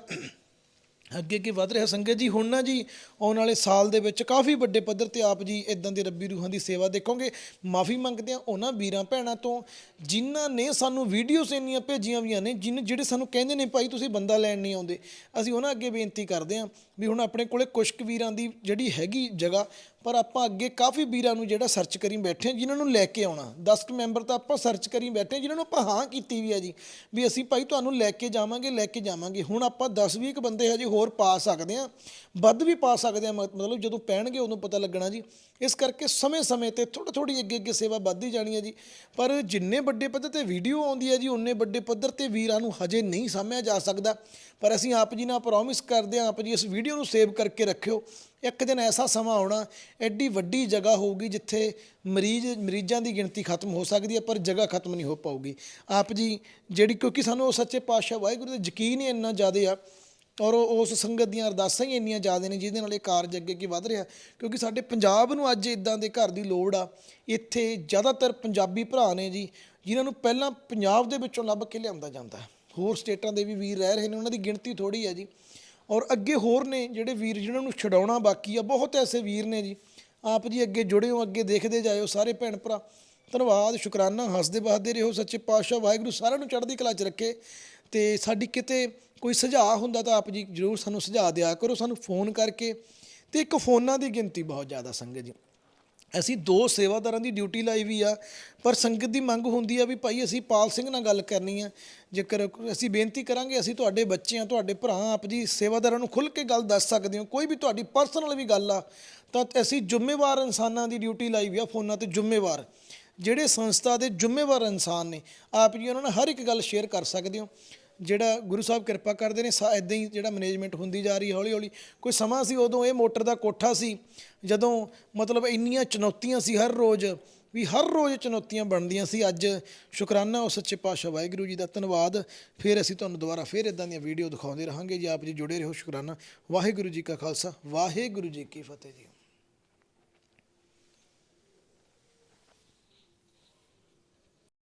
ਅੱਗੇ ਅੱਗੇ ਵਧ ਰਿਹਾ। ਸੰਗਤ ਜੀ, ਹੁਣ ਨਾ ਜੀ, ਆਉਣ ਵਾਲੇ ਸਾਲ ਦੇ ਵਿੱਚ ਕਾਫੀ ਵੱਡੇ ਪੱਧਰ ਤੇ ਆਪ ਜੀ ਇਦਾਂ ਦੇ ਰੱਬੀ ਰੂਹਾਂ ਦੀ ਸੇਵਾ ਦੇਖੋਗੇ। ਮਾਫੀ ਮੰਗਦੇ ਆ ਉਹਨਾਂ ਵੀਰਾਂ ਭੈਣਾਂ ਤੋਂ, ਜਿਨ੍ਹਾਂ ਨੇ ਸਾਨੂੰ ਵੀਡੀਓਜ਼ ਇੰਨੀਆਂ ਭੇਜੀਆਂ ਵੀਆਂ ਨੇ, ਜਿਨ, ਜਿਹੜੇ ਸਾਨੂੰ ਕਹਿੰਦੇ ਨੇ, ਭਾਈ ਤੁਸੀਂ ਬੰਦਾ ਲੈਣ ਨਹੀਂ ਆਉਂਦੇ। ਅਸੀਂ ਉਹਨਾਂ ਅੱਗੇ ਬੇਨਤੀ ਕਰਦੇ ਆ ਵੀ ਹੁਣ ਆਪਣੇ ਕੋਲੇ ਕੁਸ਼ਕ ਵੀਰਾਂ ਦੀ ਜਿਹੜੀ ਹੈਗੀ ਜਗ੍ਹਾ ਪਰ ਆਪਾਂ ਅੱਗੇ ਕਾਫੀ ਵੀਰਾਂ ਨੂੰ ਜਿਹੜਾ ਸਰਚ ਕਰੀ ਬੈਠੇ ਹਾਂ, ਜਿਨ੍ਹਾਂ ਨੂੰ ਲੈ ਕੇ ਆਉਣਾ। 10 ਕੁ ਮੈਂਬਰ ਤਾਂ ਆਪਾਂ ਸਰਚ ਕਰੀ ਬੈਠੇ ਹਾਂ, ਜਿਨ੍ਹਾਂ ਨੂੰ ਆਪਾਂ ਹਾਂ ਕੀਤੀ ਵੀ ਹੈ ਜੀ, ਵੀ ਅਸੀਂ ਭਾਈ ਤੁਹਾਨੂੰ ਲੈ ਕੇ ਜਾਵਾਂਗੇ, ਲੈ ਕੇ ਜਾਵਾਂਗੇ। ਹੁਣ ਆਪਾਂ 10 20 ਕੁ ਬੰਦੇ ਹਜੇ ਹੋਰ ਪਾ ਸਕਦੇ ਹਾਂ, ਵੱਧ ਵੀ ਪਾ ਸਕਦੇ ਹਾਂ, ਮਤ- ਮਤਲਬ ਜਦੋਂ ਪੈਣਗੇ ਉਦੋਂ ਪਤਾ ਲੱਗਣਾ ਜੀ। ਇਸ ਕਰਕੇ ਸਮੇਂ-ਸਮੇਂ ਤੇ ਥੋੜਾ ਥੋੜੀ ਅੱਗੇ ਅੱਗੇ ਸੇਵਾ ਵੱਧਦੀ ਜਾਣੀ ਹੈ ਜੀ। ਪਰ ਜਿੰਨੇ ਵੱਡੇ ਪੱਧਰ ਤੇ ਵੀਡੀਓ ਆਉਂਦੀ ਹੈ ਜੀ ਉਨੇ ਵੱਡੇ ਪੱਧਰ ਤੇ ਵੀਰਾਂ ਨੂੰ ਹਜੇ ਨਹੀਂ ਸਾਂਭਿਆ ਜਾ ਸਕਦਾ। ਪਰ ਅਸੀਂ ਆਪ ਜੀ ਨਾਲ ਪ੍ਰੋਮਿਸ ਕਰਦੇ ਹਾਂ, ਆਪ ਜੀ ਇਸ ਵੀਡੀਓ ਨੂੰ ਸੇਵ ਕਰਕੇ ਰੱਖਿਓ। ਇੱਕ ਦਿਨ ਐਸਾ ਸਮਾਂ ਆਉਣਾ, ਐਡੀ ਵੱਡੀ ਜਗ੍ਹਾ ਹੋਊਗੀ ਜਿੱਥੇ ਮਰੀਜ਼, ਮਰੀਜ਼ਾਂ ਦੀ ਗਿਣਤੀ ਖਤਮ ਹੋ ਸਕਦੀ ਹੈ, ਪਰ ਜਗ੍ਹਾ ਖਤਮ ਨਹੀਂ ਹੋ ਪਾਊਗੀ। ਆਪ ਜੀ, ਜਿਹੜੀ ਕਿਉਂਕਿ ਸਾਨੂੰ ਉਹ ਸੱਚੇ ਪਾਤਸ਼ਾਹ ਵਾਹਿਗੁਰੂ ਦਾ ਯਕੀਨ ਹੀ ਇੰਨਾ ਜ਼ਿਆਦਾ ਆ, ਔਰ ਉਹ- ਉਸ ਸੰਗਤ ਦੀਆਂ ਅਰਦਾਸਾਂ ਹੀ ਇੰਨੀਆਂ ਜ਼ਿਆਦਾ ਨੇ, ਜਿਹਦੇ ਨਾਲ ਇਹ ਕਾਰਜ ਅੱਗੇ ਅੱਗੇ ਵਧ ਰਿਹਾ, ਕਿਉਂਕਿ ਸਾਡੇ ਪੰਜਾਬ ਨੂੰ ਅੱਜ ਇਦਾਂ ਦੇ ਘਰ ਦੀ ਲੋੜ ਆ। ਇੱਥੇ ਜ਼ਿਆਦਾਤਰ ਪੰਜਾਬੀ ਭਰਾ ਨੇ ਜੀ, ਜਿਨ੍ਹਾਂ ਨੂੰ ਪਹਿਲਾਂ ਪੰਜਾਬ ਦੇ ਵਿੱਚੋਂ ਲੱਭ ਕੇ ਲਿਆਂਦਾ ਜਾਂਦਾ ਹੋਰ ਸਟੇਟਾਂ ਦੇ ਵੀ ਵੀਰ ਰਹਿ ਰਹੇ ਨੇ, ਉਹਨਾਂ ਦੀ ਗਿਣਤੀ ਥੋੜੀ ਹੈ ਜੀ। ਔਰ ਅੱਗੇ ਹੋਰ ਨੇ ਜਿਹੜੇ ਵੀਰ ਜਿਨ੍ਹਾਂ ਨੂੰ ਛਡਾਉਣਾ ਬਾਕੀ ਆ, ਬਹੁਤ ਐਸੇ ਵੀਰ ਨੇ ਜੀ। ਆਪ ਜੀ ਅੱਗੇ ਜੁੜਿਓ, ਅੱਗੇ ਦੇਖਦੇ ਜਾਇਓ ਸਾਰੇ ਭੈਣ ਭਰਾ। ਧੰਨਵਾਦ, ਸ਼ੁਕਰਾਨਾ, ਹੱਸਦੇ ਵਸਦੇ ਰਹੋ, ਸੱਚੇ ਪਾਤਸ਼ਾਹ ਵਾਹਿਗੁਰੂ ਸਾਰਿਆਂ ਨੂੰ ਚੜ੍ਹਦੀ ਕਲਾ 'ਚ ਰੱਖੇ। ਤੇ ਸਾਡੀ ਕਿਤੇ ਕੋਈ ਸੁਝਾਅ ਹੁੰਦਾ ਤਾਂ ਆਪ ਜੀ ਜਰੂਰ ਸਾਨੂੰ ਸੁਝਾਅ ਦਿਆ ਕਰੋ, ਸਾਨੂੰ ਫੋਨ ਕਰਕੇ। ਤੇ ਇੱਕ ਫੋਨਾਂ ਦੀ ਗਿਣਤੀ ਬਹੁਤ ਜ਼ਿਆਦਾ ਸੰਗਤ ਜੀ। ਅਸੀਂ ਦੋ ਸੇਵਾਦਾਰਾਂ ਦੀ ਡਿਊਟੀ ਲਾਈ ਵੀ ਆ, ਪਰ ਸੰਗਤ ਦੀ ਮੰਗ ਹੁੰਦੀ ਆ ਵੀ ਭਾਈ ਅਸੀਂ ਪਾਲ ਸਿੰਘ ਨਾਲ ਗੱਲ ਕਰਨੀ ਆ। ਜੇਕਰ ਅਸੀਂ ਬੇਨਤੀ ਕਰਾਂਗੇ, ਅਸੀਂ ਤੁਹਾਡੇ ਬੱਚੇ ਆ ਤੁਹਾਡੇ ਭਰਾ ਆਪ ਜੀ ਸੇਵਾਦਾਰਾਂ ਨੂੰ ਖੁੱਲ੍ਹ ਕੇ ਗੱਲ ਦੱਸ ਸਕਦੇ ਹੋ। ਕੋਈ ਵੀ ਤੁਹਾਡੀ ਪਰਸਨਲ ਵੀ ਗੱਲ ਆ, ਤਾਂ ਅਸੀਂ ਜ਼ਿੰਮੇਵਾਰ ਇਨਸਾਨਾਂ ਦੀ ਡਿਊਟੀ ਲਾਈ ਵੀ ਆ ਫੋਨਾਂ ਤੇ ਜ਼ਿੰਮੇਵਾਰ। ਜਿਹੜੇ ਸੰਸਥਾ ਦੇ ਜ਼ਿੰਮੇਵਾਰ ਇਨਸਾਨ ਨੇ, ਆਪ ਜੀ ਉਹਨਾਂ ਨਾਲ ਹਰ ਇੱਕ ਗੱਲ ਸ਼ੇਅਰ ਕਰ ਸਕਦੇ ਹੋ। ਜਿਹੜਾ ਗੁਰੂ ਸਾਹਿਬ ਕਿਰਪਾ ਕਰਦੇ ਨੇ ਇਦਾਂ ਹੀ ਜਿਹੜਾ ਮੈਨੇਜਮੈਂਟ ਹੁੰਦੀ ਜਾ ਰਹੀ ਹੈ ਹੌਲੀ ਹੌਲੀ ਕੋਈ ਸਮਾਂ ਸੀ ਉਦੋਂ ਇਹ ਮੋਟਰ ਦਾ ਕੋਠਾ ਸੀ, ਜਦੋਂ ਮਤਲਬ ਇੰਨੀਆਂ ਚੁਣੌਤੀਆਂ ਸੀ ਹਰ ਰੋਜ਼, ਵੀ ਹਰ ਰੋਜ਼ ਚੁਣੌਤੀਆਂ ਬਣਦੀਆਂ ਸੀ। ਅੱਜ ਸ਼ੁਕਰਾਨਾ ਉਸ ਸੱਚੇ ਪਾਤਸ਼ਾਹ ਵਾਹਿਗੁਰੂ ਜੀ ਦਾ, ਧੰਨਵਾਦ। ਫਿਰ ਅਸੀਂ ਤੁਹਾਨੂੰ ਦੁਬਾਰਾ ਫਿਰ ਇਦਾਂ ਦੀਆਂ ਵੀਡੀਓ ਦਿਖਾਉਂਦੇ ਰਹਾਂਗੇ। ਜੀ ਆਪ ਜੀ ਜੁੜੇ ਰਹੋ ਸ਼ੁਕਰਾਨਾ। ਵਾਹਿਗੁਰੂ ਜੀ ਕਾ ਖਾਲਸਾ, ਵਾਹਿਗੁਰੂ ਜੀ ਕੀ ਫਤਿਹ ਜੀ।